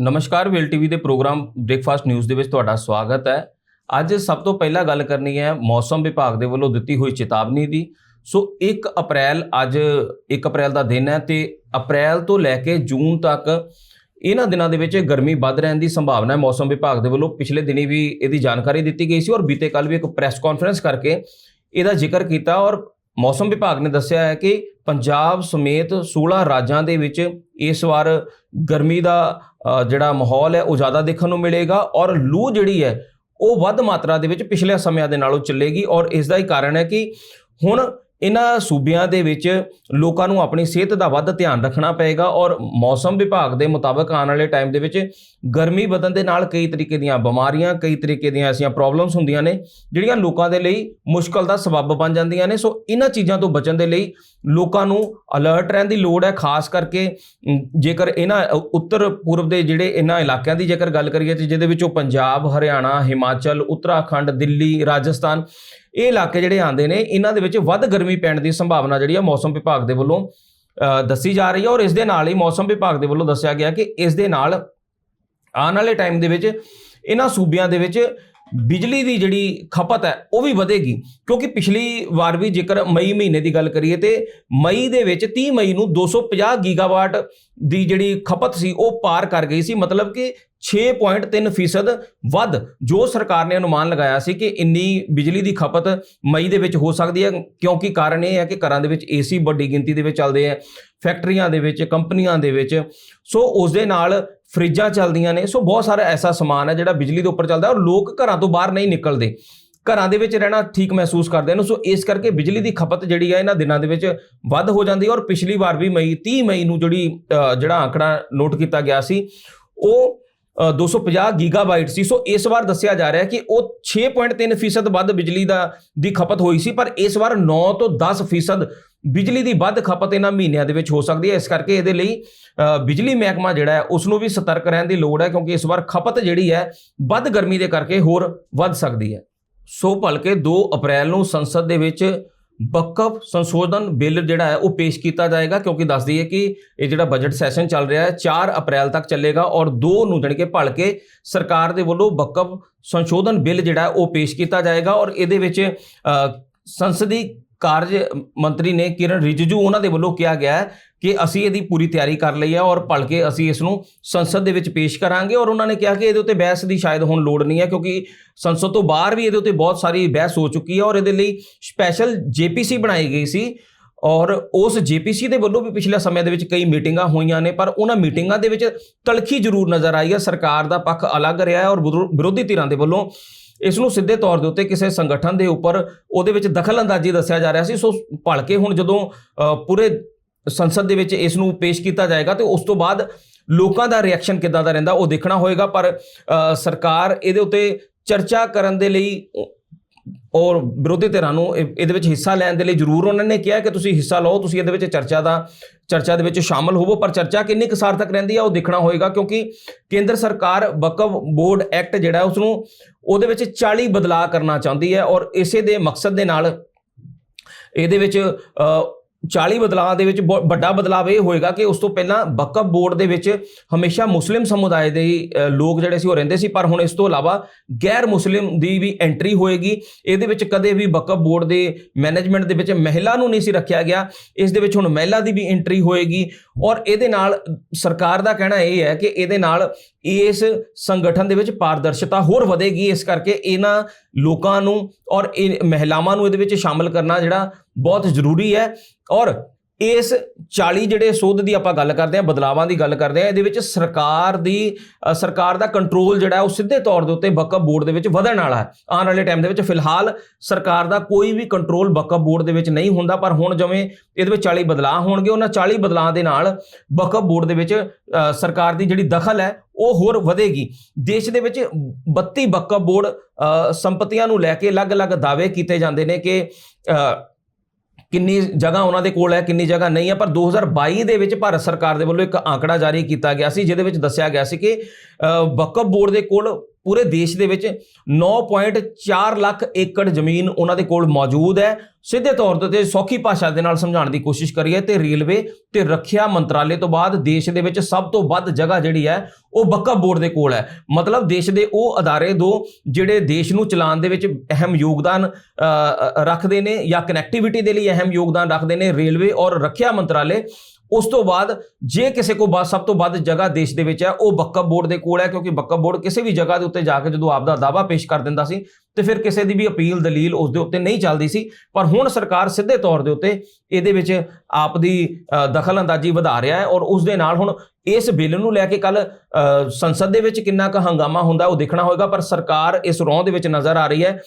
ਨਮਸਕਾਰ ਵੇਲ ਟੀਵੀ ਦੇ ਪ੍ਰੋਗਰਾਮ ਬ੍ਰੇਕਫਾਸਟ ਨਿਊਜ਼ ਦੇ ਵਿੱਚ ਤੁਹਾਡਾ ਸਵਾਗਤ ਹੈ। ਅੱਜ ਸਭ ਤੋਂ ਪਹਿਲਾਂ ਗੱਲ ਕਰਨੀ ਹੈ ਮੌਸਮ ਵਿਭਾਗ ਦੇ ਵੱਲੋਂ ਦਿੱਤੀ ਹੋਈ ਚੇਤਾਵਨੀ ਦੀ। ਸੋ 1 ਅਪ੍ਰੈਲ ਅੱਜ 1 ਅਪ੍ਰੈਲ ਦਾ ਦਿਨ ਹੈ ਤੇ ਅਪ੍ਰੈਲ ਤੋਂ ਲੈ ਕੇ ਜੂਨ ਤੱਕ ਇਹਨਾਂ ਦਿਨਾਂ ਦੇ ਵਿੱਚ ਗਰਮੀ ਵੱਧ ਰਹਿਣ ਦੀ ਸੰਭਾਵਨਾ ਹੈ। ਮੌਸਮ ਵਿਭਾਗ ਦੇ ਵੱਲੋਂ ਪਿਛਲੇ ਦਿਨੀ ਵੀ ਇਹਦੀ ਜਾਣਕਾਰੀ ਦਿੱਤੀ ਗਈ ਸੀ ਔਰ ਬੀਤੇ ਕੱਲ ਵੀ ਇੱਕ ਪ੍ਰੈਸ ਕਾਨਫਰੰਸ ਕਰਕੇ ਇਹਦਾ ਜ਼ਿਕਰ ਕੀਤਾ ਔਰ ਮੌਸਮ ਵਿਭਾਗ ਨੇ ਦੱਸਿਆ ਹੈ ਕਿ ਪੰਜਾਬ ਸਮੇਤ 16 ਰਾਜਾਂ ਦੇ ਵਿੱਚ ਇਸ ਵਾਰ ਗਰਮੀ ਦਾ ਜਿਹੜਾ ਮਾਹੌਲ ਹੈ, ਉਹ ਜ਼ਿਆਦਾ ਦੇਖਣ ਨੂੰ ਮਿਲੇਗਾ ਔਰ ਲੂ ਜਿਹੜੀ ਹੈ, ਉਹ ਵੱਧ ਮਾਤਰਾ ਦੇ ਵਿੱਚ ਪਿਛਲੇ ਸਮਿਆਂ ਦੇ ਨਾਲੋਂ ਚੱਲੇਗੀ ਔਰ ਇਸ ਦਾ ਹੀ ਕਾਰਨ ਹੈ ਕਿ ਹੁਣ ਇਹਨਾਂ ਸੂਬਿਆਂ ਦੇ ਵਿੱਚ ਲੋਕਾਂ ਨੂੰ ਆਪਣੀ ਸਿਹਤ ਦਾ ਵੱਧ ਧਿਆਨ ਰੱਖਣਾ ਪਏਗਾ ਔਰ ਮੌਸਮ ਵਿਭਾਗ ਦੇ ਮੁਤਾਬਕ ਆਉਣ ਵਾਲੇ ਟਾਈਮ ਦੇ ਵਿੱਚ ਗਰਮੀ ਵਧਣ ਦੇ ਨਾਲ ਕਈ ਤਰੀਕੇ ਦੀਆਂ ਬਿਮਾਰੀਆਂ, ਕਈ ਤਰੀਕੇ ਦੀਆਂ ਐਸੀਆਂ ਪ੍ਰੋਬਲਮਸ ਹੁੰਦੀਆਂ ਨੇ, ਜਿਹੜੀਆਂ ਲੋਕਾਂ ਦੇ ਲਈ ਮੁਸ਼ਕਲ ਦਾ ਸਬਬ ਬਣ ਜਾਂਦੀਆਂ ਨੇ। ਸੋ ਇਹਨਾਂ ਚੀਜ਼ਾਂ ਤੋਂ ਬਚਣ ਦੇ ਲਈ ਲੋਕਾਂ ਨੂੰ ਅਲਰਟ ਰਹਿਣ ਦੀ ਲੋੜ ਹੈ, ਖਾਸ ਕਰਕੇ ਜੇਕਰ ਇਹਨਾਂ ਉੱਤਰ ਪੂਰਬ ਦੇ ਜਿਹੜੇ ਇਹਨਾਂ ਇਲਾਕਿਆਂ ਦੀ ਜੇਕਰ ਗੱਲ ਕਰੀਏ ਤੇ ਜਿਹਦੇ ਵਿੱਚੋਂ ਪੰਜਾਬ, ਹਰਿਆਣਾ, ਹਿਮਾਚਲ, ਉੱਤਰਾਖੰਡ, ਦਿੱਲੀ, ਰਾਜਸਥਾਨ ਇਹ ਇਲਾਕੇ ਜਿਹੜੇ ਆਉਂਦੇ ਨੇ ਇਹਨਾਂ ਦੇ ਵਿੱਚ ਵੱਧ ਗਰਮੀ ਪੈਣ ਦੀ ਸੰਭਾਵਨਾ ਜਿਹੜੀ ਆ ਮੌਸਮ ਵਿਭਾਗ ਦੇ ਵੱਲੋਂ ਅ, ਦੱਸੀ ਜਾ ਰਹੀ ਹੈ ਔਰ ਇਸ ਦੇ ਨਾਲ ਹੀ ਮੌਸਮ ਵਿਭਾਗ ਦੇ ਵੱਲੋਂ ਦੱਸਿਆ ਗਿਆ ਕਿ ਇਸ ਦੇ ਨਾਲ ਆਉਣ ਵਾਲੇ ਟਾਈਮ ਦੇ ਵਿੱਚ ਇਹਨਾਂ ਸੂਬਿਆਂ ਦੇ ਵਿੱਚ ਬਿਜਲੀ ਦੀ ਜਿਹੜੀ ਖਪਤ ਹੈ, ਉਹ ਵੀ ਵਧੇਗੀ। ਕਿਉਂਕਿ ਪਿਛਲੀ ਵਾਰ ਵੀ ਜੇਕਰ ਮਈ ਮਹੀਨੇ ਦੀ ਗੱਲ ਕਰੀਏ ਤੇ ਮਈ ਦੇ ਵਿੱਚ 30 ਮਈ ਨੂੰ 250 ਗੀਗਾਵਾਟ ਦੀ ਜਿਹੜੀ ਖਪਤ ਸੀ, ਉਹ ਪਾਰ ਕਰ ਗਈ ਸੀ। ਮਤਲਬ ਕਿ 6.3% ਫੀਸਦ ਵੱਧ, ਜੋ ਸਰਕਾਰ ਨੇ ਅਨੁਮਾਨ ਲਗਾਇਆ ਸੀ ਕਿ ਇੰਨੀ ਬਿਜਲੀ ਦੀ ਖਪਤ ਮਈ ਦੇ ਵਿੱਚ ਹੋ ਸਕਦੀ ਹੈ। ਕਿਉਂਕਿ ਕਾਰਨ ਇਹ ਹੈ ਕਿ ਘਰਾਂ ਦੇ ਵਿੱਚ ਏਸੀ ਵੱਡੀ ਗਿਣਤੀ ਦੇ ਵਿੱਚ ਚੱਲਦੇ ਆ ਫੈਕਟਰੀਆਂ ਦੇ ਵਿੱਚ, ਕੰਪਨੀਆਂ ਦੇ ਵਿੱਚ। ਸੋ ਉਸ ਦੇ ਨਾਲ ਫਰਿੱਜਾਂ ਚੱਲਦੀਆਂ ਨੇ, ਸੋ ਬਹੁਤ ਸਾਰਾ ਐਸਾ ਸਮਾਨ ਹੈ ਜਿਹੜਾ ਬਿਜਲੀ ਦੇ ਉੱਪਰ ਚੱਲਦਾ ਔਰ ਲੋਕ ਘਰਾਂ ਤੋਂ ਬਾਹਰ ਨਹੀਂ ਨਿਕਲਦੇ। ਘਰਾਂ ਦੇ ਵਿੱਚ ਰਹਿਣਾ ਠੀਕ ਮਹਿਸੂਸ ਕਰਦੇ ਨੇ, ਸੋ ਇਸ ਕਰਕੇ ਬਿਜਲੀ ਦੀ ਖਪਤ ਜਿਹੜੀ ਹੈ ਇਹਨਾਂ ਦਿਨਾਂ ਦੇ ਵਿੱਚ ਵੱਧ ਹੋ ਜਾਂਦੀ ਹੈ ਔਰ ਪਿਛਲੀ ਵਾਰ ਵੀ ਮਈ 30 ਮਈ ਨੂੰ ਜਿਹੜੀ ਜਿਹੜਾ ਆંકੜਾ ਨੋਟ ਕੀਤਾ ਗਿਆ ਸੀ, ਉਹ 250 ਗੀਗਾਬਾਈਟ ਸੀ ਸੋ। ਇਸ ਵਾਰ ਦੱਸਿਆ ਜਾ ਰਿਹਾ ਹੈ ਕਿ ਉਹ 6.3% ਵੱਧ ਬਿਜਲੀ ਦਾ, ਦੀ ਖਪਤ ਹੋਈ ਸੀ। ਪਰ ਇਸ ਵਾਰ 9 ਤੋਂ 10% ਬਿਜਲੀ ਦੀ ਵੱਧ ਖਪਤ ਇਹਨਾਂ ਮਹੀਨਿਆਂ ਦੇ ਵਿੱਚ ਹੋ ਸਕਦੀ ਹੈ। ਇਸ ਕਰਕੇ ਇਹਦੇ ਲਈ ਬਿਜਲੀ ਮਹਿਕਮਾ ਜਿਹੜਾ ਹੈ ਉਸ ਨੂੰ ਵੀ ਸਤਰਕ ਰਹਿਣ ਦੀ ਲੋੜ ਹੈ, ਕਿਉਂਕਿ ਇਸ ਵਾਰ ਖਪਤ ਜਿਹੜੀ ਹੈ, ਵੱਧ ਗਰਮੀ ਦੇ ਕਰਕੇ ਹੋਰ ਵੱਧ ਸਕਦੀ ਹੈ। ਸੋ, ਭਲਕੇ 2 ਅਪ੍ਰੈਲ ਨੂੰ ਸੰਸਦ ਦੇ ਵਿੱਚ ਬਕਫ ਸੰਸ਼ੋਧਨ ਬਿੱਲ ਜਿਹੜਾ ਹੈ ਉਹ ਪੇਸ਼ ਕੀਤਾ ਜਾਏਗਾ, ਕਿਉਂਕਿ ਦੱਸ ਦਈਏ ਕਿ ਇਹ ਜਿਹੜਾ ਬਜਟ ਸੈਸ਼ਨ ਚੱਲ ਰਿਹਾ ਹੈ 4 ਅਪ੍ਰੈਲ ਤੱਕ ਚੱਲੇਗਾ ਔਰ 2 ਨੂੰ ਜਾਣੀ ਕਿ ਭਲਕੇ ਸਰਕਾਰ ਦੇ ਵੱਲੋਂ ਬਕਫ ਸੰਸ਼ੋਧਨ ਬਿੱਲ ਜਿਹੜਾ ਹੈ ਉਹ ਪੇਸ਼ ਕੀਤਾ ਜਾਏਗਾ ਔਰ ਇਹਦੇ ਵਿੱਚ ਸੰਸਦੀ ਕਾਰਜ ਮੰਤਰੀ ਨੇ ਕਿਰਨ ਰਿਜਿਜੂ ਉਹਨਾਂ ਦੇ ਵੱਲੋਂ ਕਿਹਾ ਗਿਆ ਹੈ ਕਿ ਅਸੀਂ ਇਹਦੀ ਪੂਰੀ ਤਿਆਰੀ ਕਰ ਲਈ ਹੈ ਔਰ ਭਲਕੇ ਅਸੀਂ ਇਸ ਨੂੰ ਸੰਸਦ ਦੇ ਵਿੱਚ ਪੇਸ਼ ਕਰਾਂਗੇ। ਔਰ ਉਹਨਾਂ ਨੇ ਕਿਹਾ ਕਿ ਇਹਦੇ ਉੱਤੇ ਬਹਿਸ ਦੀ ਸ਼ਾਇਦ ਹੁਣ ਲੋੜ ਨਹੀਂ ਹੈ ਕਿਉਂਕਿ ਸੰਸਦ ਤੋਂ ਬਾਹਰ ਵੀ ਇਹਦੇ ਉੱਤੇ ਬਹੁਤ ਸਾਰੀ ਬਹਿਸ ਹੋ ਚੁੱਕੀ ਹੈ ਔਰ ਇਹਦੇ ਲਈ ਸਪੈਸ਼ਲ ਜੇਪੀਸੀ ਬਣਾਈ ਗਈ ਸੀ। ਔਰ ਉਸ ਜੇਪੀਸੀ ਦੇ ਵੱਲੋਂ ਵੀ ਪਿਛਲੇ ਸਮੇਂ ਦੇ ਵਿੱਚ ਕਈ ਮੀਟਿੰਗਾਂ ਹੋਈਆਂ ਨੇ ਪਰ ਉਹਨਾਂ ਮੀਟਿੰਗਾਂ ਦੇ ਵਿੱਚ ਤਲਖੀ ਜ਼ਰੂਰ ਨਜ਼ਰ ਆਈ ਹੈ। ਸਰਕਾਰ ਦਾ ਪੱਖ ਅਲੱਗ ਰਿਹਾ ਹੈ ਔਰ ਵਿਰੋ- ਵਿਰੋਧੀ ਧਿਰਾਂ ਦੇ ਵੱਲੋਂ ਇਸ ਨੂੰ ਸਿੱਧੇ ਤੌਰ ਦੇ ਉੱਤੇ ਕਿਸੇ ਸੰਗਠਨ ਦੇ ਉੱਪਰ ਉਹਦੇ ਵਿੱਚ ਦਖਲ ਅੰਦਾਜ਼ੀ ਦੱਸਿਆ ਜਾ ਰਿਹਾ ਸੀ। ਸੋ ਭਲਕੇ ਹੁਣ ਜਦੋਂ ਅ, ਪੂਰੇ ਸੰਸਦ ਦੇ ਵਿੱਚ ਇਸ ਨੂੰ ਪੇਸ਼ ਕੀਤਾ ਜਾਏਗਾ ਤੇ ਉਸ ਤੋਂ ਬਾਅਦ ਲੋਕਾਂ ਦਾ ਰਿਐਕਸ਼ਨ ਕਿੱਦਾਂ ਦਾ ਰਹਿੰਦਾ ਉਹ ਦੇਖਣਾ ਹੋਏਗਾ, ਪਰ ਸਰਕਾਰ ਇਹਦੇ ਉੱਤੇ ਚਰਚਾ ਕਰਨ ਦੇ ਲਈ ਔਰ ਵਿਰੋਧੀ ਧਿਰਾਂ ਨੂੰ ਇਹਦੇ ਵਿੱਚ ਹਿੱਸਾ ਲੈਣ ਦੇ ਲਈ ਜ਼ਰੂਰ ਉਹਨਾਂ ਨੇ ਕਿਹਾ ਕਿ ਤੁਸੀਂ ਹਿੱਸਾ ਲਓ, ਤੁਸੀਂ ਇਹਦੇ ਵਿੱਚ ਚਰਚਾ ਦਾ, ਚਰਚਾ ਦੇ ਵਿੱਚ ਸ਼ਾਮਲ ਹੋਵੋ, ਪਰ ਚਰਚਾ ਕਿੰਨੀ ਕੁ ਸਾਰਥਕ ਰਹਿੰਦੀ ਹੈ ਉਹ ਦੇਖਣਾ ਹੋਏਗਾ ਕਿਉਂਕਿ ਕੇਂਦਰ ਸਰਕਾਰ ਵਕਫ ਬੋਰਡ ਐਕਟ ਜਿਹੜਾ ਹੈ ਉਸ ਨੂੰ ਉਹਦੇ ਵਿੱਚ 40 ਬਦਲਾਅ ਕਰਨਾ ਚਾਹੁੰਦੀ ਹੈ ਔਰ ਇਸੇ ਦੇ ਮਕਸਦ ਦੇ ਨਾਲ ਇਹਦੇ ਵਿੱਚ 40 ਬਦਲਾਅ ਦੇ ਵਿੱਚ ਬਹੁਤ ਵੱਡਾ ਬਦਲਾਅ ਇਹ ਹੋਏਗਾ ਕਿ ਉਸ ਤੋਂ ਪਹਿਲਾਂ ਵਕਫ ਬੋਰਡ ਦੇ ਵਿੱਚ ਹਮੇਸ਼ਾ ਮੁਸਲਿਮ ਸਮੁਦਾਇ ਦੇ ਲੋਕ ਜਿਹੜੇ ਸੀ ਉਹ ਰਹਿੰਦੇ ਸੀ, ਪਰ ਹੁਣ ਇਸ ਤੋਂ ਇਲਾਵਾ ਗੈਰ ਮੁਸਲਿਮ ਦੀ ਵੀ ਐਂਟਰੀ ਹੋਏਗੀ। ਇਹਦੇ ਵਿੱਚ ਕਦੇ ਵੀ ਵਕਫ ਬੋਰਡ ਦੇ ਮੈਨੇਜਮੈਂਟ ਦੇ ਵਿੱਚ ਮਹਿਲਾ ਨੂੰ ਨਹੀਂ ਸੀ ਰੱਖਿਆ ਗਿਆ। ਇਸ ਦੇ ਵਿੱਚ ਹੁਣ ਮਹਿਲਾ ਦੀ ਵੀ ਐਂਟਰੀ ਹੋਏਗੀ। ਔਰ ਇਹਦੇ ਨਾਲ ਸਰਕਾਰ ਦਾ ਕਹਿਣਾ ਇਹ ਹੈ ਕਿ ਇਹਦੇ ਨਾਲ ਇਸ ਸੰਗਠਨ ਦੇ ਵਿੱਚ ਪਾਰਦਰਸ਼ਤਾ ਹੋਰ ਵਧੇਗੀ, ਇਸ ਕਰਕੇ ਇਹਨਾਂ ਲੋਕਾਂ ਨੂੰ ਔਰ ਇਹ ਮਹਿਲਾਵਾਂ ਨੂੰ ਇਹਦੇ ਵਿੱਚ ਸ਼ਾਮਲ ਕਰਨਾ ਜਿਹੜਾ ਬਹੁਤ ਜ਼ਰੂਰੀ ਹੈ। ਔਰ ਇਸ 40 ਜਿਹੜੇ ਸੋਧ ਦੀ ਆਪਾਂ ਗੱਲ ਕਰਦੇ ਹਾਂ, ਬਦਲਾਵਾਂ ਦੀ ਗੱਲ ਕਰਦੇ ਹਾਂ, ਇਹਦੇ ਵਿੱਚ ਸਰਕਾਰ ਦੀ ਸਰਕਾਰ ਦਾ ਕੰਟਰੋਲ ਜਿਹੜਾ ਉਹ ਸਿੱਧੇ ਤੌਰ ਦੇ ਉੱਤੇ ਵਕਫ ਬੋਰਡ ਦੇ ਵਿੱਚ ਵਧਣ ਵਾਲਾ ਹੈ। ਆਉਣ ਵਾਲੇ ਟਾਈਮ ਦੇ ਵਿੱਚ ਫਿਲਹਾਲ ਸਰਕਾਰ ਦਾ ਕੋਈ ਵੀ ਕੰਟਰੋਲ ਵਕਫ ਬੋਰਡ ਦੇ ਵਿੱਚ ਨਹੀਂ ਹੁੰਦਾ, ਪਰ ਹੁਣ ਜਿਵੇਂ ਇਹਦੇ ਵਿੱਚ 40 ਬਦਲਾਅ ਹੋਣਗੇ, ਉਹਨਾਂ 40 ਬਦਲਾਅ ਦੇ ਨਾਲ ਵਕਫ ਬੋਰਡ ਦੇ ਵਿੱਚ ਸਰਕਾਰ ਦੀ ਜਿਹੜੀ ਦਖਲ ਹੈ, ਉਹ ਹੋਰ ਵਧੇਗੀ। ਦੇਸ਼ ਦੇ ਵਿੱਚ 32 ਵਕਫ ਬੋਰਡ ਸੰਪਤੀਆਂ ਨੂੰ ਲੈ ਕੇ ਅਲੱਗ-ਅਲੱਗ ਦਾਅਵੇ ਕੀਤੇ ਜਾਂਦੇ ਨੇ ਕਿ ਕਿੰਨੀ ਜਗ੍ਹਾ ਉਹਨਾਂ ਦੇ ਕੋਲ ਹੈ, ਕਿੰਨੀ ਜਗ੍ਹਾ ਨਹੀਂ ਹੈ, ਪਰ 2022 ਦੇ ਵਿੱਚ ਭਾਰਤ ਸਰਕਾਰ ਦੇ ਵੱਲੋਂ ਇੱਕ ਆંકੜਾ ਜਾਰੀ ਕੀਤਾ ਗਿਆ ਸੀ, ਜਿਹਦੇ ਵਿੱਚ ਦੱਸਿਆ ਗਿਆ ਸੀ ਕਿ ਵਕਫ ਬੋਰਡ ਦੇ ਕੋਲ ਪੂਰੇ ਦੇਸ਼ ਦੇ ਵਿੱਚ 9.4 ਲੱਖ ਏਕੜ ਜ਼ਮੀਨ ਉਹਨਾਂ ਦੇ ਕੋਲ ਮੌਜੂਦ ਹੈ। ਸਿੱਧੇ ਤੌਰ ਤੇ ਸੌਖੀ ਭਾਸ਼ਾ ਦੇ ਨਾਲ ਸਮਝਾਉਣ ਦੀ ਕੋਸ਼ਿਸ਼ ਕਰੀਏ ਤੇ ਰੇਲਵੇ ਤੇ ਰੱਖਿਆ ਮੰਤਰਾਲੇ ਤੋਂ ਬਾਅਦ ਦੇਸ਼ ਦੇ ਵਿੱਚ ਸਭ ਤੋਂ ਵੱਧ ਜਗ੍ਹਾ ਜਿਹੜੀ ਹੈ, ਉਹ ਬੱਕਾ ਬੋਰਡ ਦੇ ਕੋਲ ਹੈ। ਮਤਲਬ ਦੇਸ਼ ਦੇ ਉਹ ਅਦਾਰੇ ਦੋ ਜਿਹੜੇ ਦੇਸ਼ ਨੂੰ ਚਲਾਉਣ ਦੇ ਵਿੱਚ ਅਹਿਮ ਯੋਗਦਾਨ ਰੱਖਦੇ ਨੇ ਜਾਂ ਕਨੈਕਟੀਵਿਟੀ ਦੇ ਲਈ ਅਹਿਮ ਯੋਗਦਾਨ ਰੱਖਦੇ ਨੇ ਰੇਲਵੇ ਔਰ ਰੱਖਿਆ ਮੰਤਰਾਲੇ। ਉਸ ਤੋਂ ਬਾਅਦ ਜੇ ਕਿਸੇ ਕੋ ਸਭ ਤੋਂ ਵੱਧ ਜਗ੍ਹਾ ਦੇਸ਼ ਦੇ ਵਿੱਚ ਹੈ ਉਹ ਬੱਕਬ ਬੋਰਡ ਦੇ ਕੋਲ ਹੈ ਕਿਉਂਕਿ ਬੱਕਾ ਬੋਰਡ ਕਿਸੇ ਵੀ ਜਗ੍ਹਾ ਦੇ ਉੱਤੇ ਜਾ ਕੇ ਜਦੋਂ ਆਪਦਾ ਦਾਵਾ ਪੇਸ਼ ਕਰ ਦਿੰਦਾ ਸੀ ਤੇ ਫਿਰ ਕਿਸੇ ਦੀ ਵੀ ਅਪੀਲ ਦਲੀਲ ਉਸ ਦੇ ਉੱਤੇ ਨਹੀਂ ਚੱਲਦੀ ਸੀ। ਪਰ ਹੁਣ ਸਰਕਾਰ ਸਿੱਧੇ ਤੌਰ ਦੇ ਉੱਤੇ ਇਹਦੇ ਵਿੱਚ ਆਪ ਦੀ ਅ, ਦਖਲ ਅੰਦਾਜ਼ੀ ਵਧਾ ਰਿਹਾ ਹੈ ਔਰ ਉਸ ਦੇ ਨਾਲ ਹੁਣ ਇਸ ਬਿੱਲ ਨੂੰ ਲੈ ਕੇ ਕੱਲ ਸੰਸਦ ਦੇ ਵਿੱਚ ਕਿੰਨਾ ਕੁ ਹੰਗਾਮਾ ਹੁੰਦਾ ਉਹ ਦੇਖਣਾ ਹੋਏਗਾ ਪਰ ਸਰਕਾਰ ਇਸ ਰੌਂ ਦੇ ਵਿੱਚ ਨਜ਼ਰ ਆ ਰਹੀ ਹੈ।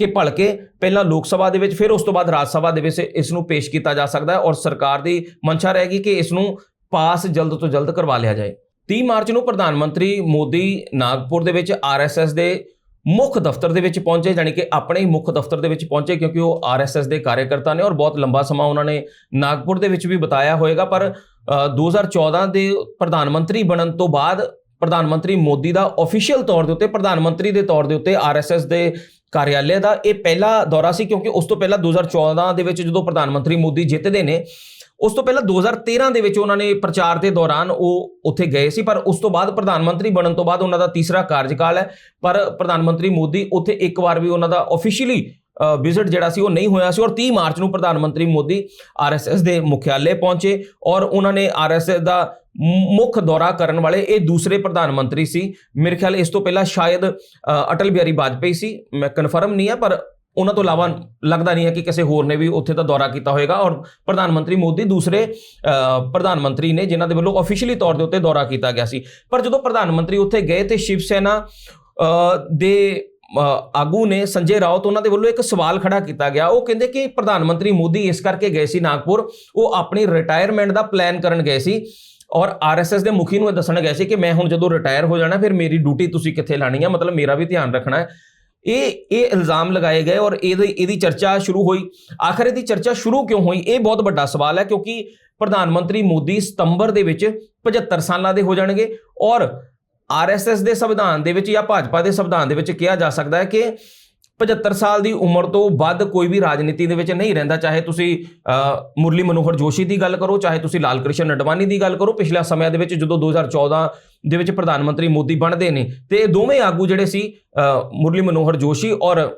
ਕਿ ਭਲਕੇ ਪਹਿਲਾਂ ਲੋਕ ਸਭਾ ਦੇ ਵਿੱਚ ਫਿਰ ਉਸ ਤੋਂ ਬਾਅਦ ਰਾਜ ਸਭਾ ਦੇ ਵਿੱਚ ਇਸ ਨੂੰ ਪੇਸ਼ ਕੀਤਾ ਜਾ ਸਕਦਾ ਹੈ ਔਰ ਸਰਕਾਰ ਦੀ ਮਨਸ਼ਾ ਰਹੇਗੀ ਕਿ ਇਸ ਨੂੰ ਪਾਸ ਜਲਦ ਤੋਂ ਜਲਦ ਕਰਵਾ ਲਿਆ ਜਾਏ। 30 ਮਾਰਚ ਨੂੰ ਪ੍ਰਧਾਨ ਮੰਤਰੀ ਮੋਦੀ ਨਾਗਪੁਰ ਦੇ ਵਿੱਚ ਆਰਐਸਐਸ ਦੇ ਮੁੱਖ ਦਫ਼ਤਰ ਦੇ ਵਿੱਚ ਪਹੁੰਚੇ ਜਾਣੀ ਕਿ ਆਪਣੇ ਹੀ ਮੁੱਖ ਦਫ਼ਤਰ ਦੇ ਵਿੱਚ ਪਹੁੰਚੇ ਕਿਉਂਕਿ ਉਹ ਆਰਐਸਐਸ ਦੇ ਕਾਰਜਕਰਤਾ ਨੇ ਔਰ ਬਹੁਤ ਲੰਬਾ ਸਮਾਂ ਉਹਨਾਂ ਨੇ ਨਾਗਪੁਰ ਦੇ ਵਿੱਚ ਵੀ ਬਿਤਾਇਆ ਹੋਵੇਗਾ ਪਰ ਅ, 2014 ਦੇ ਪ੍ਰਧਾਨ ਮੰਤਰੀ ਬਣਨ ਤੋਂ ਬਾਅਦ ਪ੍ਰਧਾਨ ਮੰਤਰੀ ਮੋਦੀ ਦਾ ਅਫੀਸ਼ੀਅਲ ਤੌਰ ਦੇ ਉੱਤੇ ਪ੍ਰਧਾਨ ਮੰਤਰੀ ਦੇ ਤੌਰ ਦੇ ਉੱਤੇ ਆਰਐਸਐਸ ਦੇ ਕਾਰਿਆਲੇ ਦਾ ਇਹ ਪਹਿਲਾ ਦੌਰਾ ਸੀ ਕਿਉਂਕਿ ਉਸ ਤੋਂ ਪਹਿਲਾਂ 2014 ਦੇ ਵਿੱਚ ਜਦੋਂ ਪ੍ਰਧਾਨ ਮੰਤਰੀ ਮੋਦੀ ਜਿੱਤਦੇ ਨੇ, ਉਸ ਤੋਂ ਪਹਿਲਾਂ 2013 ਦੇ ਵਿੱਚ ਉਹਨਾਂ ਨੇ ਪ੍ਰਚਾਰ ਦੇ ਦੌਰਾਨ ਉਹ ਉੱਥੇ ਗਏ ਸੀ, ਪਰ ਉਸ ਤੋਂ ਬਾਅਦ ਪ੍ਰਧਾਨ ਮੰਤਰੀ ਬਣਨ ਤੋਂ ਬਾਅਦ ਉਹਨਾਂ ਦਾ ਤੀਸਰਾ ਕਾਰਜਕਾਲ ਹੈ। ਪਰ ਪ੍ਰਧਾਨ ਮੰਤਰੀ ਮੋਦੀ ਉੱਥੇ ਇੱਕ ਵਾਰ ਵੀ ਉਹਨਾਂ ਦਾ ਅਫੀਸ਼ੀਅਲੀ ਵਿਜ਼ਿਟ ਜਿਹੜਾ ਸੀ ਉਹ ਨਹੀਂ ਹੋਇਆ ਸੀ ਔਰ 30 ਮਾਰਚ ਨੂੰ ਪ੍ਰਧਾਨ ਮੰਤਰੀ ਮੋਦੀ ਆਰਐਸਐਸ ਦੇ ਮੁਖਿਆਲੇ ਪਹੁੰਚੇ ਔਰ ਉਹਨਾਂ ਨੇ ਆਰਐਸਐਸ ਦਾ ਮੁੱਖ ਦੌਰਾ ਕਰਨ ਵਾਲੇ ਇਹ ਦੂਸਰੇ ਪ੍ਰਧਾਨ ਮੰਤਰੀ ਸੀ। ਮੇਰੇ ਖਿਆਲ ਇਸ ਤੋਂ ਪਹਿਲਾਂ ਸ਼ਾਇਦ ਅਟਲ ਬਿਹਾਰੀ ਵਾਜਪੇਈ ਸੀ। ਮੈਂ ਕਨਫਰਮ ਨਹੀਂ ਹੈ, ਪਰ ਉਹਨਾਂ ਤੋਂ ਇਲਾਵਾ ਲੱਗਦਾ ਨਹੀਂ ਹੈ ਕਿ ਕਿਸੇ ਹੋਰ ਨੇ ਵੀ ਉੱਥੇ ਦਾ ਦੌਰਾ ਕੀਤਾ ਹੋਵੇਗਾ ਔਰ ਪ੍ਰਧਾਨ ਮੰਤਰੀ ਮੋਦੀ ਦੂਸਰੇ ਪ੍ਰਧਾਨ ਮੰਤਰੀ ਨੇ ਜਿਨ੍ਹਾਂ ਦੇ ਵੱਲੋਂ ਅਫੀਸ਼ੀਅਲੀ ਤੌਰ ਦੇ ਉੱਤੇ ਦੌਰਾ ਕੀਤਾ ਗਿਆ ਸੀ। ਪਰ ਜਦੋਂ ਪ੍ਰਧਾਨ ਮੰਤਰੀ ਉੱਥੇ ਗਏ ਤੇ ਸ਼ਿਵ ਸੈਨਾ ਦੇ ਆਗੂ ਨੇ ਸੰਜੇ ਰਾਉਤ ਉਹਨਾਂ ਦੇ ਵੱਲੋਂ ਇੱਕ ਸਵਾਲ ਖੜਾ ਕੀਤਾ ਗਿਆ। ਉਹ ਕਹਿੰਦੇ ਕਿ ਪ੍ਰਧਾਨ ਮੰਤਰੀ ਮੋਦੀ ਇਸ ਕਰਕੇ ਗਏ ਸੀ ਨਾਗਪੁਰ। ਉਹ ਆਪਣੀ ਰਿਟਾਇਰਮੈਂਟ ਦਾ ਪਲਾਨ ਕਰਨ ਗਏ ਸੀ ਔਰ ਆਰਐਸਐਸ ਦੇ ਮੁਖੀ ਨੂੰ ਇਹ ਦੱਸਣ ਗਏ ਸੀ ਕਿ ਮੈਂ ਹੁਣ ਜਦੋਂ ਰਿਟਾਇਰ ਹੋ ਜਾਣਾ, ਫਿਰ ਮੇਰੀ ਡਿਊਟੀ ਤੁਸੀਂ ਕਿੱਥੇ ਲਾਣੀ ਹੈ ਮਤਲਬ ਮੇਰਾ ਵੀ ਧਿਆਨ ਰੱਖਣਾ ਹੈ। ਇਹ ਇਹ ਇਲਜ਼ਾਮ ਲਗਾਏ ਗਏ ਔਰ ਇਹਦੀ ਇਹਦੀ ਚਰਚਾ ਸ਼ੁਰੂ ਹੋਈ। ਆਖਰ ਇਹਦੀ ਚਰਚਾ ਸ਼ੁਰੂ ਕਿਉਂ ਹੋਈ? ਇਹ ਬਹੁਤ ਵੱਡਾ ਸਵਾਲ ਹੈ ਕਿਉਂਕਿ ਪ੍ਰਧਾਨ ਮੰਤਰੀ ਮੋਦੀ ਸਤੰਬਰ ਦੇ ਵਿੱਚ 75 ਸਾਲਾਂ ਦੇ ਹੋ ਜਾਣਗੇ ਔਰ ਆਰਐਸਐਸ ਦੇ ਸੰਵਿਧਾਨ ਦੇ ਵਿੱਚ ਜਾਂ ਭਾਜਪਾ ਦੇ ਸੰਵਿਧਾਨ ਦੇ ਵਿੱਚ ਕਿਹਾ ਜਾ ਸਕਦਾ ਹੈ ਕਿ 75 ਸਾਲ ਦੀ ਉਮਰ ਤੋਂ ਵੱਧ ਕੋਈ ਵੀ ਰਾਜਨੀਤੀ ਦੇ ਵਿੱਚ ਨਹੀਂ ਰਹਿੰਦਾ, ਚਾਹੇ ਤੁਸੀਂ ਮੁਰਲੀ ਮਨੋਹਰ ਜੋਸ਼ੀ ਦੀ ਗੱਲ ਕਰੋ, ਚਾਹੇ ਤੁਸੀਂ ਲਾਲ ਕ੍ਰਿਸ਼ਨ ਅਡਵਾਨੀ ਦੀ ਗੱਲ ਕਰੋ, ਪਿਛਲੇ ਸਮਿਆਂ ਦੇ ਵਿੱਚ ਜਦੋਂ 2014 ਦੇ ਵਿੱਚ ਪ੍ਰਧਾਨ ਮੰਤਰੀ ਮੋਦੀ ਬਣਦੇ ਨੇ, ਤੇ ਇਹ ਦੋਵੇਂ ਆਗੂ ਜਿਹੜੇ ਸੀ ਮੁਰਲੀ ਮਨੋਹਰ ਜੋਸ਼ੀ ਔਰ